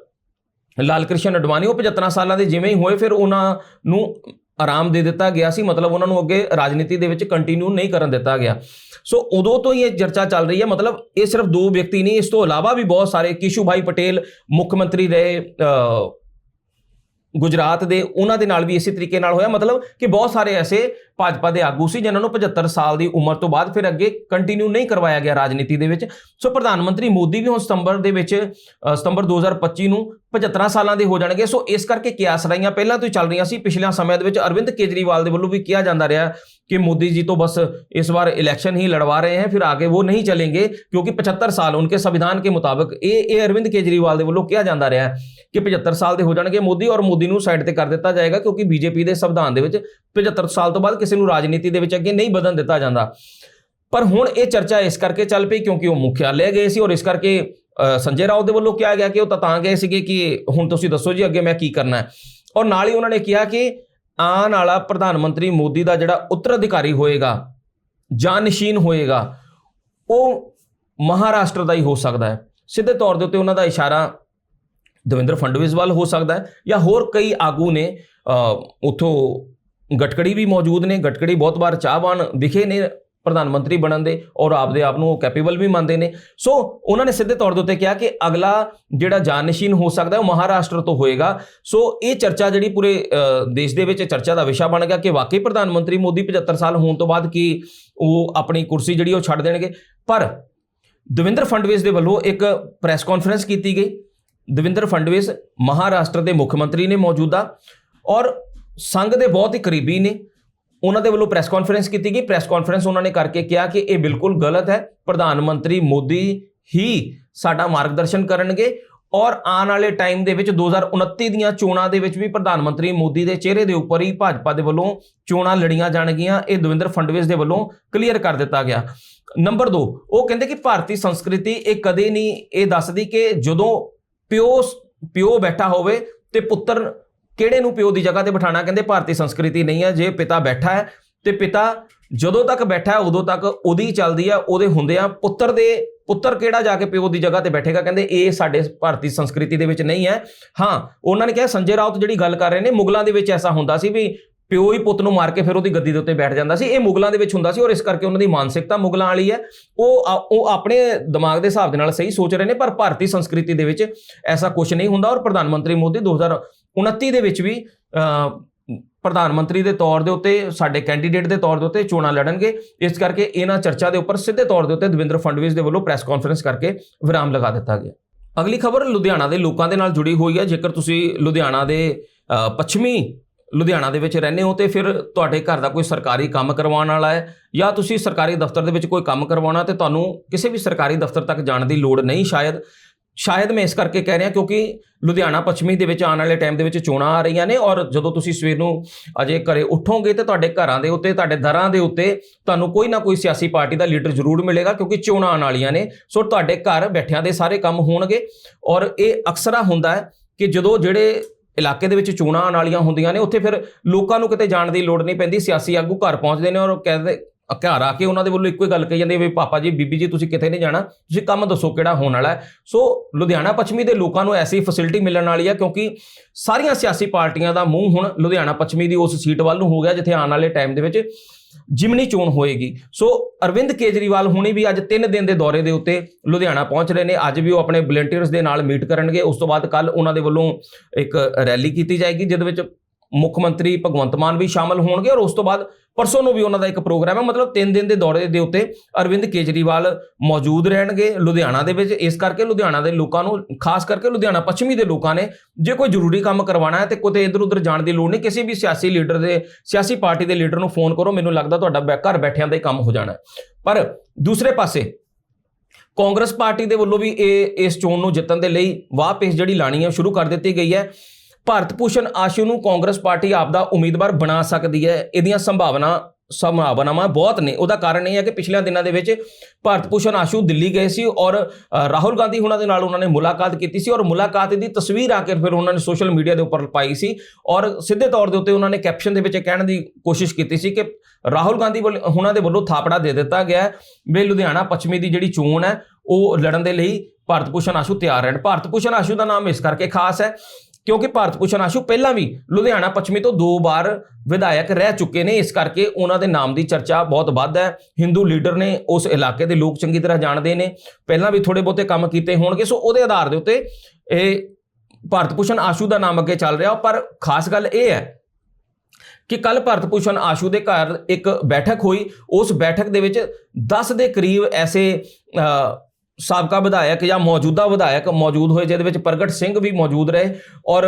ਲਾਲ ਕ੍ਰਿਸ਼ਨ ਅਡਵਾਨੀ, ਉਹ 75 ਸਾਲਾਂ ਦੇ ਜਿਵੇਂ ਹੀ ਹੋਏ, ਫਿਰ ਉਹਨਾਂ ਨੂੰ ਆਰਾਮ ਦੇ ਦਿੱਤਾ ਗਿਆ ਸੀ ਮਤਲਬ ਉਹਨਾਂ ਨੂੰ ਅੱਗੇ ਰਾਜਨੀਤੀ ਦੇ ਵਿੱਚ ਕੰਟੀਨਿਊ ਨਹੀਂ ਕਰਨ ਦਿੱਤਾ ਗਿਆ। ਸੋ ਉਦੋਂ ਤੋਂ ਹੀ ਇਹ ਚਰਚਾ ਚੱਲ ਰਹੀ ਹੈ ਮਤਲਬ ਇਹ ਸਿਰਫ ਦੋ ਵਿਅਕਤੀ ਨਹੀਂ ਇਸ ਤੋਂ ਇਲਾਵਾ ਵੀ ਬਹੁਤ ਸਾਰੇ ਕਿਸ਼ੂ ਭਾਈ ਪਟੇਲ ਮੁੱਖ ਮੰਤਰੀ ਰਹੇ ਅ, ਗੁਜਰਾਤ ਦੇ ਉਹਨਾਂ ਦੇ ਨਾਲ ਵੀ ਇਸੇ ਤਰੀਕੇ ਨਾਲ ਹੋਇਆ। ਮਤਲਬ ਕਿ ਬਹੁਤ ਸਾਰੇ ਐਸੇ ਭਾਜਪਾ ਦੇ ਆਗੂ ਸੀ ਜਿਨ੍ਹਾਂ ਨੂੰ 75 ਸਾਲ ਦੀ ਉਮਰ ਤੋਂ ਬਾਅਦ ਫਿਰ ਅੱਗੇ ਕੰਟੀਨਿਊ ਨਹੀਂ ਕਰਵਾਇਆ ਗਿਆ ਰਾਜਨੀਤੀ ਦੇ ਵਿੱਚ ਸੋ ਪ੍ਰਧਾਨ ਮੰਤਰੀ ਮੋਦੀ ਵੀ ਹੁਣ ਸਤੰਬਰ ਦੇ ਵਿੱਚ ਅ, ਸਤੰਬਰ 2025 ਨੂੰ 75 ਸਾਲਾਂ ਦੇ ਹੋ ਜਾਣਗੇ ਸੋ ਇਸ ਕਰਕੇ ਕਿਆਸ ਰਹੀਆਂ ਪਹਿਲਾਂ ਤੋਂ ਹੀ ਚੱਲ ਰਹੀਆਂ ਸੀ ਪਿਛਲੇ ਸਮਿਆਂ ਦੇ ਵਿੱਚ ਅਰਵਿੰਦ ਕੇਜਰੀਵਾਲ ਦੇ ਵੱਲੋਂ ਵੀ ਕਿਹਾ ਜਾਂਦਾ ਰਿਹਾ ਕਿ ਮੋਦੀ जी तो बस इस बार इलेक्शन ही लड़वा रहे हैं फिर आगे वो नहीं चलेंगे क्योंकि 75 साल उनके संविधान के मुताबिक ਇਹ ਇਹ ਅਰਵਿੰਦ ਕੇਜਰੀਵਾਲ ਦੇ ਵੱਲੋਂ ਕਿਹਾ ਜਾਂਦਾ ਰਿਹਾ ਕਿ 75 ਸਾਲ ਦੇ ਹੋ ਜਾਣਗੇ ਮੋਦੀ ਔਰ ਮੋਦੀ ਨੂੰ ਸਾਈਡ ਤੇ ਕਰ ਦਿੱਤਾ ਜਾਏਗਾ ਕਿਉਂਕਿ ਬੀਜੇਪੀ ਦੇ ਸੰਵਿਧਾਨ ਦੇ ਵਿੱਚ 75 ਸਾਲ ਤੋਂ ਬਾਅਦ ਕਿਸੇ ਨੂੰ ਰਾਜਨੀਤੀ ਦੇ ਵਿੱਚ ਅੱਗੇ ਨਹੀਂ ਵਧਣ ਦਿੱਤਾ ਜਾਂਦਾ। ਪਰ ਹੁਣ ਇਹ ਚਰਚਾ ਇਸ ਕਰਕੇ ਚੱਲ ਪਈ ਕਿਉਂਕਿ ਉਹ ਮੁਖਿਆਲੇ ਗਏ ਸੀ ਔਰ ਇਸ ਕਰਕੇ ਸੰਜੇ ਰਾਓ ਦੇ ਵੱਲੋਂ ਕਿਹਾ ਗਿਆ ਕਿ ਉਹ ਤਾਂ ਤਾਂ ਗਏ ਸੀਗੇ ਕਿ ਹੁਣ ਤੁਸੀਂ ਦੱਸੋ ਜੀ ਅੱਗੇ ਮੈਂ ਕੀ ਕਰਨਾ ਹੈ। ਔਰ ਨਾਲ ਹੀ ਉਹਨਾਂ ਨੇ ਕਿਹਾ ਕਿ ਆਉਣ ਵਾਲਾ ਪ੍ਰਧਾਨ ਮੰਤਰੀ ਮੋਦੀ ਦਾ ਜਿਹੜਾ ਉੱਤਰਾਧਿਕਾਰੀ ਹੋਏਗਾ ਜਾਂ ਨਿਸ਼ੀਨ ਹੋਏਗਾ, ਉਹ ਮਹਾਰਾਸ਼ਟਰ ਦਾ ਹੀ ਹੋ ਸਕਦਾ ਹੈ। ਸਿੱਧੇ ਤੌਰ ਦੇ ਉੱਤੇ ਉਹਨਾਂ ਦਾ ਇਸ਼ਾਰਾ ਦਵਿੰਦਰ ਫੰਡਵਿਸ ਵੱਲ ਹੋ ਸਕਦਾ ਹੈ ਜਾਂ ਹੋਰ ਕਈ ਆਗੂ ਨੇ ਉਥੋਂ ਗਟਕੜੀ ਵੀ ਮੌਜੂਦ ਨੇ, ਗਟਕੜੀ ਬਹੁਤ ਵਾਰ ਚਾਹਵਾਨ ਦਿਖੇ ਨੇ ਪ੍ਰਧਾਨ ਮੰਤਰੀ ਬਣਨ ਦੇ ਔਰ ਆਪਦੇ ਆਪ ਨੂੰ ਉਹ ਕੈਪੇਬਲ ਵੀ ਮੰਨਦੇ ਨੇ। ਸੋ ਉਹਨਾਂ ਨੇ ਸਿੱਧੇ ਤੌਰ ਦੇ ਉੱਤੇ ਕਿਹਾ ਕਿ ਅਗਲਾ ਜਿਹੜਾ ਜਾਨਸ਼ੀਨ ਹੋ ਸਕਦਾ ਉਹ ਮਹਾਰਾਸ਼ਟਰ ਤੋਂ ਹੋਏਗਾ। ਸੋ ਇਹ ਚਰਚਾ ਜਿਹੜੀ ਪੂਰੇ ਦੇਸ਼ ਦੇ ਵਿੱਚ ਚਰਚਾ ਦਾ ਵਿਸ਼ਾ ਬਣ ਗਿਆ ਕਿ ਵਾਕਈ ਪ੍ਰਧਾਨ ਮੰਤਰੀ ਮੋਦੀ 75 ਸਾਲ ਹੋਣ ਤੋਂ ਬਾਅਦ ਕੀ ਉਹ ਆਪਣੀ ਕੁਰਸੀ ਜਿਹੜੀ ਉਹ ਛੱਡ ਦੇਣਗੇ? ਪਰ ਦਵਿੰਦਰ ਫੰਡਵਿਸ ਦੇ ਵੱਲੋਂ ਇੱਕ ਪ੍ਰੈਸ ਕਾਨਫਰੰਸ ਕੀਤੀ ਗਈ। ਦਵਿੰਦਰ ਫੰਡਵਿਸ ਮਹਾਰਾਸ਼ਟਰ ਦੇ ਮੁੱਖ ਮੰਤਰੀ ਨੇ ਮੌਜੂਦਾ ਔਰ ਸੰਘ ਦੇ ਬਹੁਤ ਹੀ ਕਰੀਬੀ ਨੇ। ਉਹਨਾਂ ਦੇ ਵੱਲੋਂ ਪ੍ਰੈਸ ਕਾਨਫਰੰਸ ਕੀਤੀ ਗਈ। ਪ੍ਰੈਸ ਕਾਨਫਰੰਸ ਉਹਨਾਂ ਨੇ ਕਰਕੇ ਕਿਹਾ ਕਿ ਇਹ ਬਿਲਕੁਲ ਗਲਤ ਹੈ। ਪ੍ਰਧਾਨ ਮੰਤਰੀ ਮੋਦੀ ਹੀ ਸਾਡਾ ਮਾਰਗਦਰਸ਼ਨ ਕਰਨਗੇ ਔਰ ਆਉਣ ਵਾਲੇ ਟਾਈਮ ਦੇ ਵਿੱਚ 2029 ਦੀਆਂ ਚੋਣਾਂ ਦੇ ਵਿੱਚ ਵੀ ਪ੍ਰਧਾਨ ਮੰਤਰੀ ਮੋਦੀ ਦੇ ਚਿਹਰੇ ਦੇ ਉੱਪਰ ਹੀ ਭਾਜਪਾ ਦੇ ਵੱਲੋਂ ਚੋਣਾਂ ਲੜੀਆਂ ਜਾਣਗੀਆਂ। ਇਹ ਦਵਿੰਦਰ ਫੰਡਵੇਸ ਦੇ ਵੱਲੋਂ ਕਲੀਅਰ ਕਰ ਦਿੱਤਾ ਗਿਆ। ਨੰਬਰ 2 ਉਹ ਕਹਿੰਦੇ ਕਿ ਭਾਰਤੀ ਸੰਸਕ੍ਰਿਤੀ ਇਹ ਕਦੇ ਨਹੀਂ ਇਹ ਦੱਸਦੀ ਕਿ ਜਦੋਂ ਪਿਓ ਪਿਓ ਬੈਠਾ ਹੋਵੇ ਤੇ ਪੁੱਤਰ ਕਿਹੜੇ ਨੂੰ ਪਿਓ ਦੀ ਜਗ੍ਹਾ ਤੇ ਬਿਠਾਣਾ ਕਹਿੰਦੇ ਭਾਰਤੀ ਸੰਸਕ੍ਰਿਤੀ ਨਹੀਂ ਹੈ, ਜੇ ਪਿਤਾ ਬੈਠਾ ਹੈ, ਤੇ ਪਿਤਾ ਜਦੋਂ ਤੱਕ ਬੈਠਾ ਹੈ, ਉਦੋਂ ਤੱਕ ਉਹਦੀ ਚੱਲਦੀ ਹੈ, ਉਹਦੇ ਹੁੰਦੇ ਆ ਪੁੱਤਰ ਦੇ, ਪੁੱਤਰ ਕਿਹੜਾ ਜਾ ਕੇ ਪਿਓ ਦੀ ਜਗ੍ਹਾ ਤੇ ਬੈਠੇਗਾ? ਕਹਿੰਦੇ ਇਹ ਸਾਡੇ ਭਾਰਤੀ ਸੰਸਕ੍ਰਿਤੀ ਦੇ ਵਿੱਚ ਨਹੀਂ ਹੈ। ਹਾਂ, ਉਹਨਾਂ ਨੇ ਕਿਹਾ ਸੰਜੇ ਰਾਉਤ ਜਿਹੜੀ ਗੱਲ ਕਰ ਰਹੇ ਨੇ, ਮੁਗਲਾਂ ਦੇ ਵਿੱਚ ਐਸਾ ਹੁੰਦਾ ਸੀ ਵੀ ਪਿਓ ਹੀ ਪੁੱਤ ਨੂੰ ਮਾਰ ਕੇ ਫਿਰ ਉਹਦੀ ਗੱਦੀ ਦੇ ਉੱਤੇ ਬੈਠ ਜਾਂਦਾ ਸੀ। ਇਹ ਮੁਗਲਾਂ ਦੇ ਵਿੱਚ ਹੁੰਦਾ ਸੀ ਔਰ ਇਸ ਕਰਕੇ ਉਹਨਾਂ ਦੀ ਮਾਨਸਿਕਤਾ ਮੁਗਲਾਂ ਵਾਲੀ ਹੈ। ਉਹ ਉਹ ਆਪਣੇ ਦਿਮਾਗ ਦੇ ਹਿਸਾਬ ਦੇ ਨਾਲ ਸਹੀ ਸੋਚ ਰਹੇ ਨੇ, ਪਰ ਭਾਰਤੀ ਸੰਸਕ੍ਰਿਤੀ ਦੇ ਵਿੱਚ ਐਸਾ ਕੁਝ ਨਹੀਂ ਹੁੰਦਾ ਔਰ ਪ੍ਰਧਾਨ ਮੰਤਰੀ ਮੋਦੀ 2029 ਦੇ ਵਿੱਚ ਵੀ ਪ੍ਰਧਾਨ ਮੰਤਰੀ ਦੇ ਤੌਰ ਦੇ ਉੱਤੇ, ਸਾਡੇ ਕੈਂਡੀਡੇਟ ਦੇ ਤੌਰ ਦੇ ਉੱਤੇ ਚੋਣਾਂ ਲੜਨਗੇ। ਇਸ ਕਰਕੇ ਇਹਨਾਂ ਚਰਚਾ ਦੇ ਉੱਪਰ ਸਿੱਧੇ ਤੌਰ ਦੇ ਉੱਤੇ ਦਵਿੰਦਰ ਫੰਡਵੇਸ ਦੇ ਵੱਲੋਂ ਪ੍ਰੈਸ ਕਾਨਫਰੰਸ ਕਰਕੇ ਵਿਰਾਮ ਲਗਾ ਦਿੱਤਾ ਗਿਆ। ਅਗਲੀ ਖਬਰ ਲੁਧਿਆਣਾ ਦੇ ਲੋਕਾਂ ਦੇ ਨਾਲ ਜੁੜੀ ਹੋਈ ਹੈ। ਜੇਕਰ ਤੁਸੀਂ ਲੁਧਿਆਣਾ ਦੇ ਪੱਛਮੀ ਲੁਧਿਆਣਾ ਦੇ ਵਿੱਚ ਰਹਿੰਦੇ ਹੋ, ਤੇ ਫਿਰ ਤੁਹਾਡੇ ਘਰ ਦਾ ਕੋਈ ਸਰਕਾਰੀ ਕੰਮ ਕਰਵਾਉਣ ਵਾਲਾ ਹੈ, ਜਾਂ ਤੁਸੀਂ ਸਰਕਾਰੀ ਦਫ਼ਤਰ ਦੇ ਵਿੱਚ ਕੋਈ ਕੰਮ ਕਰਵਾਉਣਾ, ਤੇ ਤੁਹਾਨੂੰ ਕਿਸੇ ਵੀ ਸਰਕਾਰੀ ਦਫ਼ਤਰ ਤੱਕ ਜਾਣ ਦੀ ਲੋੜ ਨਹੀਂ, ਸ਼ਾਇਦ ਸ਼ਾਇਦ ਮੈਂ ਇਸ ਕਰਕੇ ਕਹਿ ਰਿਹਾ ਕਿਉਂਕਿ ਲੁਧਿਆਣਾ ਪੱਛਮੀ ਦੇ ਵਿੱਚ ਆਉਣ ਵਾਲੇ ਟਾਈਮ ਦੇ ਵਿੱਚ ਚੋਣਾਂ ਆ ਰਹੀਆਂ ਨੇ ਔਰ ਜਦੋਂ ਤੁਸੀਂ ਸਵੇਰ ਨੂੰ ਅਜੇ ਘਰੇ ਉੱਠੋਗੇ ਤੇ ਤੁਹਾਡੇ ਘਰਾਂ ਦੇ ਉੱਤੇ, ਤੁਹਾਡੇ ਦਰਾਂ ਦੇ ਉੱਤੇ ਤੁਹਾਨੂੰ ਕੋਈ ਨਾ ਕੋਈ ਸਿਆਸੀ ਪਾਰਟੀ ਦਾ ਲੀਡਰ ਜ਼ਰੂਰ ਮਿਲੇਗਾ ਕਿਉਂਕਿ ਚੋਣਾਂ ਆਉਣ ਵਾਲੀਆਂ ਨੇ। ਸੋ ਤੁਹਾਡੇ ਘਰ ਬੈਠਿਆਂ ਦੇ ਸਾਰੇ ਕੰਮ ਹੋਣਗੇ ਔਰ ਇਹ ਅਕਸਰਾ ਹੁੰਦਾ ਹੈ ਕਿ ਜਦੋਂ ਜਿਹੜੇ ਇਲਾਕੇ ਦੇ ਵਿੱਚ ਚੋਣਾਂ ਆਉਣ ਵਾਲੀਆਂ ਹੁੰਦੀਆਂ ਨੇ, ਉੱਥੇ ਫਿਰ ਲੋਕਾਂ ਨੂੰ ਕਿਤੇ ਜਾਣ ਦੀ ਲੋੜ ਨਹੀਂ ਪੈਂਦੀ, ਸਿਆਸੀ ਆਗੂ ਘਰ ਪਹੁੰਚਦੇ ਨੇ ਔਰ ਕਹਿੰਦੇ ਘਰ ਆ ਕੇ ਉਹਨਾਂ ਦੇ ਵੱਲੋਂ ਇੱਕੋ ਹੀ ਗੱਲ ਕਹੀ ਜਾਂਦੀ ਹੈ ਵੀ ਪਾਪਾ ਜੀ, ਬੀਬੀ ਜੀ, ਤੁਸੀਂ ਕਿਤੇ ਨਹੀਂ ਜਾਣਾ, ਤੁਸੀਂ ਕੰਮ ਦੱਸੋ ਕਿਹੜਾ ਹੋਣ ਵਾਲਾ ਹੈ। ਸੋ ਲੁਧਿਆਣਾ ਪੱਛਮੀ ਦੇ ਲੋਕਾਂ ਨੂੰ ਐਸੀ ਫੈਸਿਲਿਟੀ ਮਿਲਣ ਵਾਲੀ ਹੈ ਕਿਉਂਕਿ ਸਾਰੀਆਂ ਸਿਆਸੀ ਪਾਰਟੀਆਂ ਦਾ ਮੂੰਹ ਹੁਣ ਲੁਧਿਆਣਾ ਪੱਛਮੀ ਦੀ ਉਸ ਸੀਟ ਵੱਲ ਨੂੰ ਹੋ ਗਿਆ ਜਿੱਥੇ ਆਉਣ ਵਾਲੇ ਟਾਈਮ ਦੇ ਵਿੱਚ ਜਿਮਨੀ ਚੋਣ ਹੋਏਗੀ। ਸੋ ਅਰਵਿੰਦ ਕੇਜਰੀਵਾਲ ਹੁਣੇ ਵੀ ਅੱਜ 3 ਦਿਨ ਦੇ ਦੌਰੇ ਦੇ ਉੱਤੇ ਲੁਧਿਆਣਾ ਪਹੁੰਚ ਰਹੇ ਨੇ। ਅੱਜ ਵੀ ਉਹ ਆਪਣੇ ਵਲੰਟੀਅਰਸ ਦੇ ਨਾਲ ਮੀਟ ਕਰਨਗੇ। ਉਸ ਤੋਂ ਬਾਅਦ ਕੱਲ ਉਹਨਾਂ ਦੇ ਵੱਲੋਂ ਇੱਕ ਰੈਲੀ ਕੀਤੀ ਜਾਏਗੀ, ਜਿਹਦੇ ਵਿੱਚ ਮੁੱਖ ਮੰਤਰੀ ਭਗਵੰਤ ਮਾਨ ਵੀ ਸ਼ਾਮਲ ਹੋਣਗੇ ਔਰ ਉਸ ਤੋਂ ਬਾਅਦ ਪਰਸੋਂ ਨੂੰ ਵੀ ਉਹਨਾਂ ਦਾ ਇੱਕ ਪ੍ਰੋਗਰਾਮ ਹੈ, ਮਤਲਬ 3 ਦਿਨ ਦੇ ਦੌਰੇ ਦੇ ਉੱਤੇ ਅਰਵਿੰਦ ਕੇਜਰੀਵਾਲ ਮੌਜੂਦ ਰਹਿਣਗੇ ਲੁਧਿਆਣਾ ਦੇ ਵਿੱਚ, ਇਸ ਕਰਕੇ ਲੁਧਿਆਣਾ ਦੇ ਲੋਕਾਂ ਨੂੰ, ਖਾਸ ਕਰਕੇ ਲੁਧਿਆਣਾ ਪੱਛਮੀ ਦੇ ਲੋਕਾਂ ਨੇ ਜੇ ਕੋਈ ਜ਼ਰੂਰੀ ਕੰਮ ਕਰਵਾਉਣਾ ਹੈ ਤੇ ਕਿਤੇ ਇੱਧਰ ਉੱਧਰ ਜਾਣ ਦੀ ਲੋੜ ਨਹੀਂ, ਕਿਸੇ ਵੀ ਸਿਆਸੀ ਲੀਡਰ ਦੇ, ਸਿਆਸੀ ਪਾਰਟੀ ਦੇ ਲੀਡਰ ਨੂੰ ਫੋਨ ਕਰੋ, ਮੈਨੂੰ ਲੱਗਦਾ ਤੁਹਾਡਾ ਬੈ- ਘਰ ਬੈਠਿਆਂ ਦਾ ਹੀ ਕੰਮ ਹੋ ਜਾਣਾ ਪਰ ਦੂਸਰੇ ਪਾਸੇ ਕਾਂਗਰਸ ਪਾਰਟੀ ਦੇ ਵੱਲੋਂ ਵੀ ਇਹ, ਇਸ ਚੋਣ ਨੂੰ ਜਿੱਤਣ ਦੇ ਲਈ ਵਾਹ ਪੇਸ਼ ਜਿਹੜੀ ਲਾਣੀ ਹੈ ਸ਼ੁਰੂ ਕਰ ਦਿੱਤੀ ਗਈ ਹੈ। ਭਾਰਤ ਭੂਸ਼ਣ ਆਸ਼ੂ ਨੂੰ ਕਾਂਗਰਸ ਪਾਰਟੀ ਆਪ ਦਾ ਉਮੀਦਵਾਰ ਬਣਾ ਸਕਦੀ ਹੈ? ਇਹਦੀਆਂ ਸੰਭਾਵਨਾ, ਸੰਭਾਵਨਾਵਾਂ ਬਹੁਤ ਨੇ। ਉਹਦਾ ਕਾਰਨ ਇਹ ਹੈ ਕਿ ਪਿਛਲੇ ਦਿਨਾਂ ਦੇ ਵਿੱਚ ਭਾਰਤ ਭੂਸ਼ਣ ਆਸ਼ੂ ਦਿੱਲੀ ਗਏ ਸੀ ਔਰ ਰਾਹੁਲ ਗਾਂਧੀ ਉਹਨਾਂ ਦੇ ਨਾਲ ਉਹਨਾਂ ਨੇ ਮੁਲਾਕਾਤ ਕੀਤੀ ਸੀ ਔਰ ਮੁਲਾਕਾਤ ਦੀ ਤਸਵੀਰ ਆ ਕੇ ਫਿਰ ਉਹਨਾਂ ਨੇ ਸੋਸ਼ਲ ਮੀਡੀਆ ਦੇ ਉੱਪਰ ਪਾਈ ਸੀ ਔਰ ਸਿੱਧੇ ਤੌਰ ਦੇ ਉੱਤੇ ਉਹਨਾਂ ਨੇ ਕੈਪਸ਼ਨ ਦੇ ਵਿੱਚ ਇਹ ਕਹਿਣ ਦੀ ਕੋਸ਼ਿਸ਼ ਕੀਤੀ ਸੀ ਕਿ ਰਾਹੁਲ ਗਾਂਧੀ ਵੱਲ, ਹੁਣਾਂ ਦੇ ਵੱਲੋਂ ਥਾਪੜਾ ਦੇ ਦਿੱਤਾ ਗਿਆ ਵੀ ਲੁਧਿਆਣਾ ਪੱਛਮੀ ਦੀ ਜਿਹੜੀ ਚੋਣ ਹੈ, ਉਹ ਲੜਨ ਦੇ ਲਈ ਭਾਰਤ ਭੂਸ਼ਣ ਆਸ਼ੂ ਤਿਆਰ ਰਹਿਣ। ਭਾਰਤ ਭੂਸ਼ਣ ਆਸ਼ੂ ਦਾ ਨਾਮ ਇਸ ਕਰਕੇ ਖਾਸ ਹੈ ਕਿਉਂਕਿ ਭਾਰਤ ਭੂਸ਼ਣ ਆਸ਼ੂ ਪਹਿਲਾਂ ਵੀ ਲੁਧਿਆਣਾ ਪੱਛਮੀ ਤੋਂ ਦੋ ਵਾਰ ਵਿਧਾਇਕ ਰਹਿ ਚੁੱਕੇ ਨੇ, ਇਸ ਕਰਕੇ ਉਹਨਾਂ ਦੇ ਨਾਮ ਦੀ ਚਰਚਾ ਬਹੁਤ ਵੱਧ ਹੈ। ਹਿੰਦੂ ਲੀਡਰ ਨੇ ਉਸ ਇਲਾਕੇ ਦੇ ਲੋਕ ਚੰਗੀ ਤਰ੍ਹਾਂ ਜਾਣਦੇ ਨੇ, ਪਹਿਲਾਂ ਵੀ ਥੋੜੇ ਬਹੁਤੇ ਕੰਮ ਕੀਤੇ ਹੋਣਗੇ, ਸੋ ਉਹਦੇ ਆਧਾਰ ਦੇ ਉੱਤੇ ਇਹ ਭਾਰਤ ਭੂਸ਼ਣ ਆਸ਼ੂ ਦਾ ਨਾਮ ਅੱਗੇ ਚੱਲ ਰਿਹਾ, ਪਰ ਖਾਸ ਗੱਲ ਇਹ ਹੈ ਕਿ ਕੱਲ ਭਾਰਤ ਭੂਸ਼ਣ ਆਸ਼ੂ ਦੇ ਘਰ ਇੱਕ ਬੈਠਕ ਹੋਈ, ਉਸ ਬੈਠਕ ਦੇ ਵਿੱਚ 10 ਦੇ ਕਰੀਬ ਐਸੇ ਸਾਬਕਾ ਵਿਧਾਇਕ ਜਾਂ ਮੌਜੂਦਾ ਵਿਧਾਇਕ ਮੌਜੂਦ ਹੋਏ, ਜਿਹਦੇ ਵਿੱਚ ਪ੍ਰਗਟ ਸਿੰਘ ਵੀ ਮੌਜੂਦ ਰਹੇ ਔਰ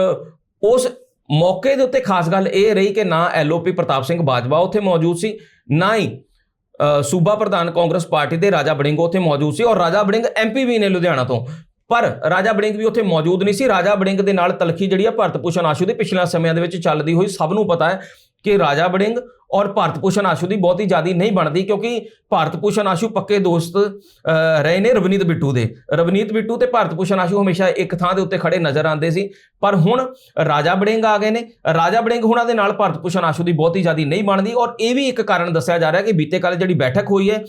ਉਸ ਮੌਕੇ ਦੇ ਉੱਤੇ ਖਾਸ ਗੱਲ ਇਹ ਰਹੀ ਕਿ ਨਾ ਐਲਓਪੀ ਪ੍ਰਤਾਪ ਸਿੰਘ ਬਾਜਵਾ ਉੱਥੇ ਮੌਜੂਦ ਸੀ, ਨਾ ਹੀ ਸੂਬਾ ਪ੍ਰਧਾਨ ਕਾਂਗਰਸ ਪਾਰਟੀ ਦੇ ਰਾਜਾ ਬੜਿੰਗ ਉੱਥੇ ਮੌਜੂਦ ਸੀ ਔਰ ਰਾਜਾ ਬੜਿੰਗ ਐਮਪੀ ਵੀ ਨੇ ਲੁਧਿਆਣਾ ਤੋਂ। ਪਰ ਰਾਜਾ ਬੜਿੰਗ ਵੀ ਉੱਥੇ ਮੌਜੂਦ ਨਹੀਂ ਸੀ। ਰਾਜਾ ਬੜਿੰਗ ਦੇ ਨਾਲ ਤਲਖੀ ਜਿਹੜੀ ਆ ਭਾਰਤ ਭੂਸ਼ਣ ਆਸ਼ੂ ਦੇ ਪਿਛਲੇ ਸਮਿਆਂ ਦੇ ਵਿੱਚ ਚੱਲਦੀ ਹੋਈ ਸਭ ਨੂੰ ਪਤਾ ਹੈ ਕਿ ਰਾਜਾ ਬੜਿੰਗ ਔਰ ਭਾਰਤ ਭੂਸ਼ਣ ਆਸ਼ੂ ਦੀ ਬਹੁਤ ਹੀ ਜ਼ਿਆਦੀ ਨਹੀਂ ਬਣਦੀ ਕਿਉਂਕਿ ਭਾਰਤ ਭੂਸ਼ਣ ਆਸ਼ੂ ਪੱਕੇ ਦੋਸਤ ਰਹੇ ਨੇ ਰਵਨੀਤ ਬਿੱਟੂ ਦੇ। ਰਵਨੀਤ ਬਿੱਟੂ ਤੇ ਭਾਰਤ ਭੂਸ਼ਣ ਆਸ਼ੂ ਹਮੇਸ਼ਾ ਇੱਕ ਥਾਂ ਦੇ ਉੱਤੇ ਖੜੇ ਨਜ਼ਰ ਆਉਂਦੇ ਸੀ। ਪਰ ਹੁਣ ਰਾਜਾ ਬੜਿੰਗ ਆ ਗਏ ਨੇ। ਰਾਜਾ ਬੜਿੰਗ ਹੁਣਾਂ ਦੇ ਨਾਲ ਭਾਰਤ ਭੂਸ਼ਣ ਆਸ਼ੂ ਦੀ ਬਹੁਤ ਹੀ ਜ਼ਿਆਦੀ ਨਹੀਂ ਬਣਦੀ ਔਰ ਇਹ ਵੀ ਇੱਕ ਕਾਰਨ ਦੱਸਿਆ ਜਾ ਰਿਹਾ ਕਿ ਬੀਤੇ ਕੱਲ ਜਿਹੜੀ ਬੈਠਕ ਹੋਈ ਹੈ